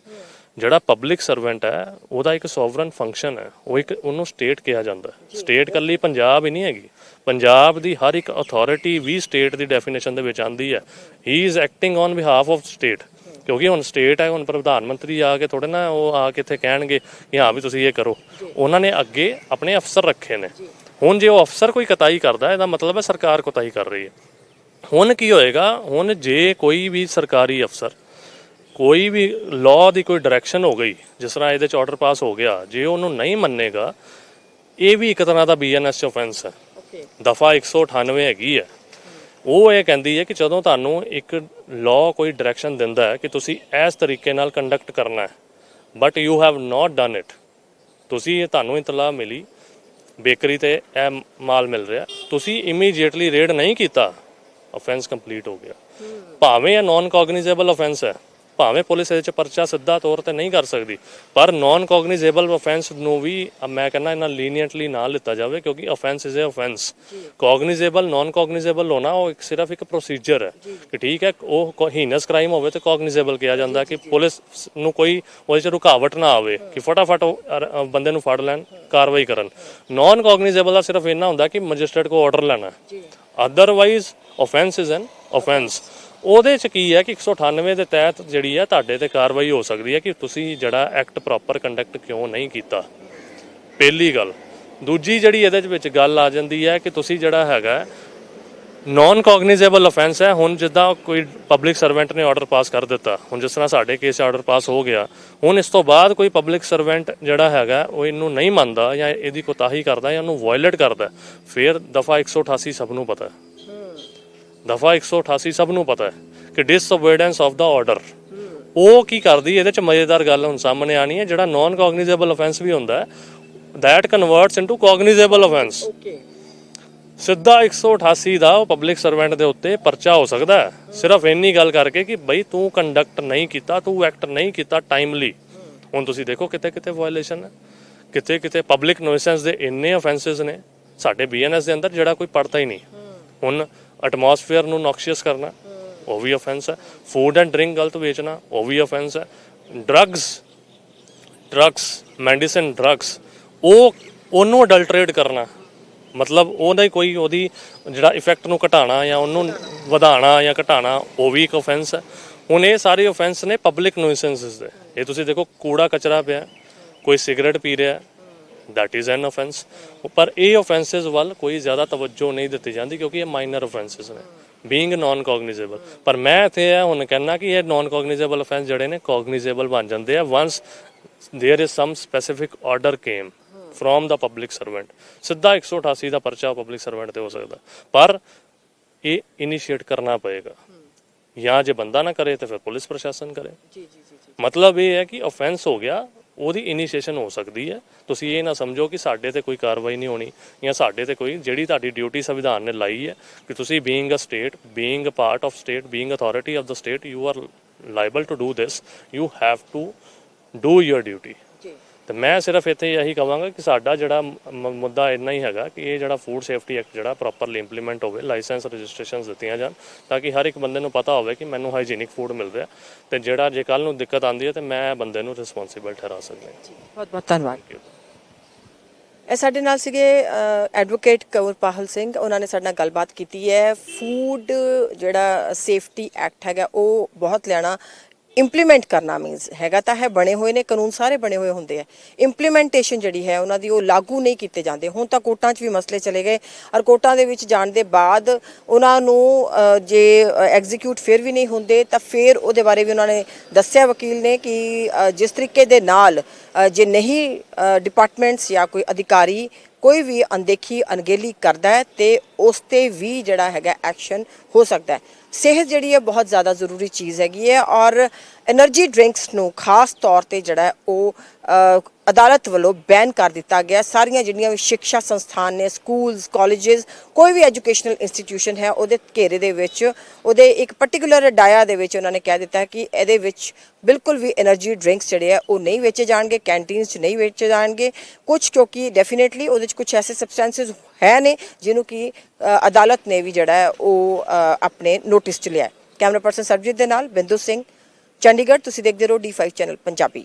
ਜਿਹੜਾ ਪਬਲਿਕ ਸਰਵੈਂਟ ਹੈ ਉਹਦਾ ਇੱਕ ਸੋਵਰਨ ਫੰਕਸ਼ਨ ਹੈ ਉਹ ਇੱਕ ਉਹਨੂੰ ਸਟੇਟ ਕਿਹਾ ਜਾਂਦਾ ਸਟੇਟ ਕੱਲੀ ਪੰਜਾਬ ਹੀ ਨਹੀਂ ਹੈਗੀ। ਪੰਜਾਬ ਦੀ ਹਰ ਇੱਕ ਅਥਾਰਟੀ ਵੀ ਸਟੇਟ ਦੀ ਡੈਫੀਨੇਸ਼ਨ ਦੇ ਵਿੱਚ ਆਂਦੀ ਹੈ। He is acting on behalf of state ਕਿਉਂਕਿ ਹੁਣ ਸਟੇਟ ਹੈ ਹੁਣ ਪ੍ਰਧਾਨ ਮੰਤਰੀ ਆ ਕੇ ਥੋੜੇ ਨਾ ਉਹ ਆ ਕੇ ਇੱਥੇ ਕਹਿਣਗੇ ਕਿ ਹਾਂ ਵੀ ਤੁਸੀਂ ਇਹ ਕਰੋ। ਉਹਨਾਂ ਨੇ ਅੱਗੇ ਆਪਣੇ ਅਫਸਰ ਰੱਖੇ ਨੇ। ਹੁਣ ਜੇ ਉਹ ਅਫਸਰ ਕੋਈ ਕਤਾਈ ਕਰਦਾ ਇਹਦਾ ਮਤਲਬ ਹੈ ਸਰਕਾਰ ਕਤਾਈ ਕਰ ਰਹੀ ਹੈ। ਹੁਣ ਕੀ ਹੋਏਗਾ? ਹੁਣ ਜੇ ਕੋਈ ਵੀ ਸਰਕਾਰੀ ਅਫਸਰ ਕੋਈ ਵੀ ਲਾਅ ਦੀ ਕੋਈ ਡਾਇਰੈਕਸ਼ਨ ਹੋ ਗਈ ਜਿਸ ਤਰ੍ਹਾਂ ਇਹਦੇ ਚ ਆਰਡਰ ਪਾਸ ਹੋ ਗਿਆ ਜੇ ਉਹਨੂੰ ਨਹੀਂ ਮੰਨੇਗਾ ਇਹ ਵੀ ਇੱਕ ਤਰ੍ਹਾਂ ਦਾ ਬੀਐਨਐਸ ਆਫੈਂਸ ਹੈ। ਦਫਾ 198 ਹੈਗੀ ਹੈ। ਉਹ ਇਹ ਕਹਿੰਦੀ ਹੈ ਕਿ ਜਦੋਂ ਤੁਹਾਨੂੰ ਇੱਕ ਲਾਅ ਕੋਈ ਡਾਇਰੈਕਸ਼ਨ ਦਿੰਦਾ ਹੈ ਕਿ ਤੁਸੀਂ ਇਸ ਤਰੀਕੇ ਨਾਲ ਕੰਡਕਟ ਕਰਨਾ ਹੈ but you have not done it ਤੁਸੀਂ ਇਹ ਤੁਹਾਨੂੰ ਇਤਲਾਹ ਮਿਲੀ ਬੇਕਰੀ ਤੇ ਇਹ ਮਾਲ ਮਿਲ ਰਿਹਾ ਤੁਸੀਂ ਇਮੀਡੀਏਟਲੀ ਰੇਡ ਨਹੀਂ ਕੀਤਾ ਆਫੈਂਸ ਕੰਪਲੀਟ ਹੋ ਗਿਆ। ਭਾਵੇਂ ਇਹ ਨਾਨ ਕੋਗਨੀਜ਼ੇਬਲ ਆਫੈਂਸ ਹੈ। ਭਾਵੇਂ ਪੁਲਿਸ ਇਹਦੇ ਚ ਪਰਚਾ ਸਿੱਧਾ ਤੌਰ ਤੇ ਨਹੀਂ ਕਰ ਸਕਦੀ ਪਰ ਨਾਨ ਕੋਗਨੀਜ਼ੇਬਲ ਆਫੈਂਸ ਨੂੰ ਵੀ ਮੈਂ ਕਹਿੰਦਾ ਇਹਨਾਂ ਲੀਨੀਅੰਟਲੀ ਨਾ ਲਿੱਤਾ ਜਾਵੇ ਕਿਉਂਕਿ offence is a offence cognizable non cognizable ਹੋਣਾ ਉਹ ਇੱਕ ਸਿਰਫ ਇੱਕ ਪ੍ਰੋਸੀਜਰ ਹੈ ਕਿ ਠੀਕ ਹੈ ਉਹ ਹੀਨਸ ਕ੍ਰਾਈਮ ਹੋਵੇ ਤੇ ਕੋਗਨੀਜ਼ੇਬਲ ਕਿਹਾ ਜਾਂਦਾ ਕਿ ਪੁਲਿਸ ਨੂੰ ਕੋਈ ਉਹਦੇ ਚ ਰੁਕਾਵਟ ਨਾ ਆਵੇ ਕਿ ਫਟਾਫਟ ਬੰਦੇ ਨੂੰ ਫੜ ਲੈਣ ਕਾਰਵਾਈ ਕਰਨ। ਨਾਨ ਕੋਗਨੀਜ਼ੇਬਲ ਦਾ ਸਿਰਫ ਇੰਨਾ ਹੁੰਦਾ ਕਿ ਮੈਜਿਸਟ੍ਰੇਟ ਕੋ ਆਰਡਰ ਲੈਣਾ। Otherwise offence is an offence ਉਹਦੇ ਚ ਕੀ ਹੈ ਕਿ 198 ਦੇ ਤਹਿਤ ਜਿਹੜੀ ਹੈ ਤੁਹਾਡੇ ਤੇ ਕਾਰਵਾਈ ਹੋ ਸਕਦੀ ਹੈ ਕਿ ਤੁਸੀਂ ਜਿਹੜਾ ਐਕਟ ਪ੍ਰੋਪਰ ਕੰਡਕਟ ਕਿਉਂ ਨਹੀਂ ਕੀਤਾ? ਪਹਿਲੀ ਗੱਲ। ਦੂਜੀ ਜਿਹੜੀ ਇਹਦੇ ਚ ਵਿੱਚ ਗੱਲ ਆ ਜਾਂਦੀ ਹੈ ਕਿ ਤੁਸੀਂ ਜਿਹੜਾ ਹੈਗਾ ਨਾਨ ਕੋਗਨੀਜ਼ੇਬਲ ਆਫੈਂਸ ਹੈ। ਹੁਣ ਜਿੱਦਾਂ ਕੋਈ ਪਬਲਿਕ ਸਰਵੈਂਟ ਨੇ ਆਰਡਰ ਪਾਸ ਕਰ ਦਿੱਤਾ, ਹੁਣ ਜਿਸ ਤਰ੍ਹਾਂ ਸਾਡੇ ਕੇਸ ਆਰਡਰ ਪਾਸ ਹੋ ਗਿਆ, ਹੁਣ ਇਸ ਤੋਂ ਬਾਅਦ ਕੋਈ ਪਬਲਿਕ ਸਰਵੈਂਟ ਜਿਹੜਾ ਹੈਗਾ, ਉਹ ਇਹਨੂੰ ਨਹੀਂ ਮੰਨਦਾ ਜਾਂ ਇਹਦੀ ਕੋਤਾਹੀ ਕਰਦਾ ਜਾਂ ਉਹਨੂੰ ਵਾਇਲੇਟ ਕਰਦਾ, ਫਿਰ ਦਫਾ 188 ਸਭ ਨੂੰ ਪਤਾ। ਹੈ ਦਫਾ 188 ਸਭ ਨੂੰ ਪਤਾ ਹੈ ਕਿ ਡਿਸਓਬੀਡੀਐਂਸ ਆਫ ਦਾ ਆਰਡਰ ਉਹ ਕੀ ਕਰਦੀ ਇਹਦੇ ਚ ਮਜ਼ੇਦਾਰ ਗੱਲ ਹੁਣ ਸਾਹਮਣੇ ਆਣੀ ਹੈ ਜਿਹੜਾ ਨਾਨ ਕੋਗਨੀਜ਼ੇਬਲ ਆਫੈਂਸ ਵੀ ਹੁੰਦਾ ਹੈ that converts into cognizable offence okay ਸਿੱਧਾ 188 ਦਾ ਉਹ ਪਬਲਿਕ ਸਰਵੈਂਟ ਦੇ ਉੱਤੇ ਪਰਚਾ ਹੋ ਸਕਦਾ ਹੈ। ਸਿਰਫ ਇੰਨੀ ਗੱਲ ਕਰਕੇ ਕਿ ਬਈ ਤੂੰ ਕੰਡਕਟ ਨਹੀਂ ਕੀਤਾ ਤੂੰ ਐਕਟ ਨਹੀਂ ਕੀਤਾ ਟਾਈਮਲੀ ਹੁਣ ਤੁਸੀਂ ਦੇਖੋ ਕਿਤੇ ਕਿਤੇ ਵਾਇਓਲੇਸ਼ਨ ਹੈ। ਕਿਤੇ ਕਿਤੇ ਪਬਲਿਕ ਨੋਇਸੈਂਸ ਦੇ ਇੰਨੇ ਆਫੈਂਸਸ ਨੇ। ਸਾਡੇ ਬੀਐਨਐਸ ਦੇ ਅੰਦਰ ਜਿਹੜਾ ਕੋਈ ਪੜਦਾ ਹੀ ਨਹੀਂ। ਹੁਣ ਐਟਮੋਸਫੇਅਰ ਨੂੰ ਨੌਕਸ਼ੀਅਸ ਕਰਨਾ, ਉਹ ਵੀ ਆਫੈਂਸ ਹੈ। ਫੂਡ ਐਂਡ ਡਰਿੰਕ ਗਲਤ ਵੇਚਣਾ, ਉਹ ਵੀ ਆਫੈਂਸ ਹੈ। ਡਰੱਗਸ ਡਰੱਗਸ ਮੈਡੀਸਿਨ ਡਰੱਗਸ ਉਹ, ਉਹਨੂੰ ਅਡਲਟਰੇਟ ਕਰਨਾ। ਮਤਲਬ ਉਹਦਾ ਹੀ ਕੋਈ ਉਹਦੀ ਜਿਹੜਾ ਇਫੈਕਟ ਨੂੰ ਘਟਾਣਾ ਜਾਂ ਉਹਨੂੰ ਵਧਾਣਾ ਜਾਂ ਘਟਾਣਾ ਉਹ ਵੀ ਇੱਕ ਆਫੈਂਸ ਹੈ। ਹੁਣ ਇਹ ਸਾਰੇ ਆਫੈਂਸ ਨੇ ਪਬਲਿਕ ਨੋਇਸੈਂਸਸ ਦੇ। ਇਹ ਤੁਸੀਂ ਦੇਖੋ ਕੂੜਾ ਕਚਰਾ ਪਿਆ, ਕੋਈ ਸਿਗਰਟ ਪੀ ਰਿਹਾ that is an offense ਪਰ ਇਹ ਆਫੈਂਸਸ ਵੱਲ ਕੋਈ ਜ਼ਿਆਦਾ ਤਵੱਜੋ ਨਹੀਂ ਦਿੱਤੀ ਜਾਂਦੀ ਕਿਉਂਕਿ ਇਹ ਮਾਈਨਰ ਆਫੈਂਸਸ ਨੇ ਬੀਇੰਗ ਨਾਨ ਕੋਗਨੀਜ਼ੇਬਲ ਪਰ ਮੈਂ ਇੱਥੇ ਇਹ ਹੁਣ ਕਹਿਣਾ ਕਿ ਇਹ ਨਾਨ ਕੋਗਨੀਜ਼ੇਬਲ ਅਫੈਂਸ ਜਿਹੜੇ ਨੇ ਕੋਗਨੀਜ਼ੇਬਲ ਬਣ ਜਾਂਦੇ ਆ once there is some specific order came from the public servant ਸਿੱਧਾ 188 ਦਾ ਪਰਚਾ ਪਬਲਿਕ ਸਰਵੈਂਟ ਤੇ ਹੋ ਸਕਦਾ ਪਰ ਇਹ ਇਨੀਸ਼ੀਏਟ ਕਰਨਾ ਪਏਗਾ ਜਾਂ ਜੇ ਬੰਦਾ ਨਾ ਕਰੇ ਤਾਂ ਫਿਰ ਪੁਲਿਸ ਪ੍ਰਸ਼ਾਸਨ ਕਰੇ ਜੀ ਜੀ ਜੀ ਜੀ ਮਤਲਬ ਇਹ ਹੈ ਕਿ ਆਫੈਂਸ ਹੋ ਗਿਆ ਉਹਦੀ ਇਨੀਸ਼ੀਏਸ਼ਨ ਹੋ ਸਕਦੀ ਹੈ। ਤੁਸੀਂ ਇਹ ਨਾ ਸਮਝੋ ਕਿ ਸਾਡੇ ਤੇ ਕੋਈ ਕਾਰਵਾਈ ਨਹੀਂ ਹੋਣੀ ਜਾਂ ਸਾਡੇ ਤੇ ਕੋਈ ਜਿਹੜੀ ਤੁਹਾਡੀ ਡਿਊਟੀ ਸੰਵਿਧਾਨ ਨੇ ਲਾਈ ਹੈ ਕਿ ਤੁਸੀਂ being a state being a part of state being authority of the state you are liable to do this you have to do your duty ਤੇ ਮੈਂ ਸਿਰਫ ਇੱਥੇ ਇਹੀ ਕਹਾਂਗਾ ਕਿ ਸਾਡਾ ਜਿਹੜਾ ਮੁੱਦਾ ਇੰਨਾ ਹੀ ਹੈਗਾ ਕਿ ਇਹ ਜਿਹੜਾ ਫੂਡ ਸੇਫਟੀ ਐਕਟ ਜਿਹੜਾ ਪ੍ਰੋਪਰਲੀ ਇੰਪਲੀਮੈਂਟ ਹੋਵੇ ਲਾਇਸੈਂਸ ਰਜਿਸਟ੍ਰੇਸ਼ਨਸ ਦਿੱਤੀਆਂ ਜਾਣ ਤਾਂ ਕਿ ਹਰ ਇੱਕ ਬੰਦੇ ਨੂੰ ਪਤਾ ਹੋਵੇ ਕਿ ਮੈਨੂੰ ਹਾਈਜੀਨਿਕ ਫੂਡ ਮਿਲ ਰਿਹਾ ਤੇ ਜਿਹੜਾ ਜੇ ਕੱਲ ਨੂੰ ਦਿੱਕਤ ਆਉਂਦੀ ਹੈ ਤੇ ਮੈਂ ਬੰਦੇ ਨੂੰ ਰਿਸਪੌਂਸਿਬਲ ਠਹਿਰਾ ਸਕਦਾ ਬਹੁਤ ਬਹੁਤ ਧੰਨਵਾਦ. ਇਹ ਸਾਡੇ ਨਾਲ ਸੀਗੇ ਐਡਵੋਕੇਟ ਕੰਵਰਪਾਲ ਸਿੰਘ ਉਹਨਾਂ ਨੇ ਸਾਡੇ ਨਾਲ ਗੱਲਬਾਤ ਕੀਤੀ ਹੈ। ਫੂਡ ਜਿਹੜਾ ਸੇਫਟੀ ਐਕਟ ਹੈਗਾ ਉਹ ਬਹੁਤ ਲਿਆਣਾ ਇੰਪਲੀਮੈਂਟ ਕਰਨਾ ਮੀਨਸ ਹੈਗਾ ਤਾਂ ਹੈ, ਬਣੇ ਹੋਏ ਨੇ, ਕਾਨੂੰਨ ਸਾਰੇ ਬਣੇ ਹੋਏ ਹੁੰਦੇ ਆ। ਇੰਪਲੀਮੈਂਟੇਸ਼ਨ ਜਿਹੜੀ ਹੈ, ਉਹਨਾਂ ਦੀ ਉਹ ਲਾਗੂ ਨਹੀਂ ਕੀਤੇ ਜਾਂਦੇ। ਹੁਣ ਤਾਂ ਕੋਰਟਾਂ 'ਚ ਵੀ ਮਸਲੇ ਚਲੇ ਗਏ ਔਰ ਕੋਰਟਾਂ ਦੇ ਵਿੱਚ ਜਾਣ ਦੇ ਬਾਅਦ ਉਹਨਾਂ ਨੂੰ ਜੇ ਐਗਜ਼ੀਕਿਊਟ ਫਿਰ ਵੀ ਨਹੀਂ ਹੁੰਦੇ, ਤਾਂ ਫਿਰ ਉਹਦੇ ਬਾਰੇ ਵੀ ਉਹਨਾਂ ਨੇ ਦੱਸਿਆ ਵਕੀਲ ਨੇ ਕਿ ਜਿਸ ਤਰੀਕੇ ਦੇ ਨਾਲ ਜੇ ਨਹੀਂ ਡਿਪਾਰਟਮੈਂਟਸ ਜਾਂ ਕੋਈ ਅਧਿਕਾਰੀ ਕੋਈ ਵੀ ਅਣਦੇਖੀ ਅਣਗਹਿਲੀ ਕਰਦਾ ਹੈ, ਤੇ ਉਸ ਤੇ ਵੀ ਜਿਹੜਾ ਹੈਗਾ ਐਕਸ਼ਨ ਹੋ ਸਕਦਾ ਹੈ। ਸਿਹਤ ਜਿਹੜੀ ਹੈ ਬਹੁਤ ਜ਼ਿਆਦਾ ਜ਼ਰੂਰੀ ਚੀਜ਼ ਹੈਗੀ ਹੈ ਔਰ એનર્ਜੀ ਡਰਿੰਕਸ ਨੂੰ ਖਾਸ ਤੌਰ ਤੇ ਜਿਹੜਾ ਉਹ ਅਦਾਲਤ ਵੱਲੋਂ ਬੈਨ ਕਰ ਦਿੱਤਾ ਗਿਆ। ਸਾਰੀਆਂ ਜਿਹੜੀਆਂ ਵੀ ਸਿੱਖਿਆ ਸੰਸਥਾਨ ਨੇ ਸਕੂਲਸ ਕਾਲਜਸ ਕੋਈ ਵੀ ਐਜੂਕੇਸ਼ਨਲ ਇੰਸਟੀਟਿਊਸ਼ਨ ਹੈ, ਉਹਦੇ ਘੇਰੇ ਦੇ ਵਿੱਚ, ਉਹਦੇ ਇੱਕ ਪਾਰਟਿਕੂਲਰ ਡਾਇਆ ਦੇ ਵਿੱਚ ਉਹਨਾਂ ਨੇ ਕਹਿ ਦਿੱਤਾ ਕਿ ਇਹਦੇ ਵਿੱਚ ਬਿਲਕੁਲ ਵੀ એનર્ਜੀ ਡਰਿੰਕਸ ਜਿਹੜੇ ਆ, ਉਹ ਨਹੀਂ ਵੇਚੇ ਜਾਣਗੇ ਕੈਂਟੀਨਸ 'ਚ ਨਹੀਂ ਵੇਚੇ ਜਾਣਗੇ। ਕੁਝ ਕਿਉਂਕਿ ਡੈਫੀਨਿਟਲੀ ਉਹਦੇ 'ਚ ਕੁਝ ਐਸੇ ਸਬਸਟੈਂਸਸ ਹੈ ਨੇ, ਜਿਹਨੂੰ ਕਿ ਅਦਾਲਤ ਨੇ ਵੀ ਜਿਹੜਾ ਉਹ ਆਪਣੇ ਨੋਟਿਸ 'ਚ ਲਿਆ ਕੈਮਰਾ ਪਰਸਨ ਸਰਬਜੀਤ ਦੇ ਨਾਲ ਬਿੰਦੂ ਸਿੰਘ, ਚੰਡੀਗੜ੍ਹ, ਤੁਸੀਂ ਦੇਖਦੇ ਰਹੋ D5 ਚੈਨਲ ਪੰਜਾਬੀ।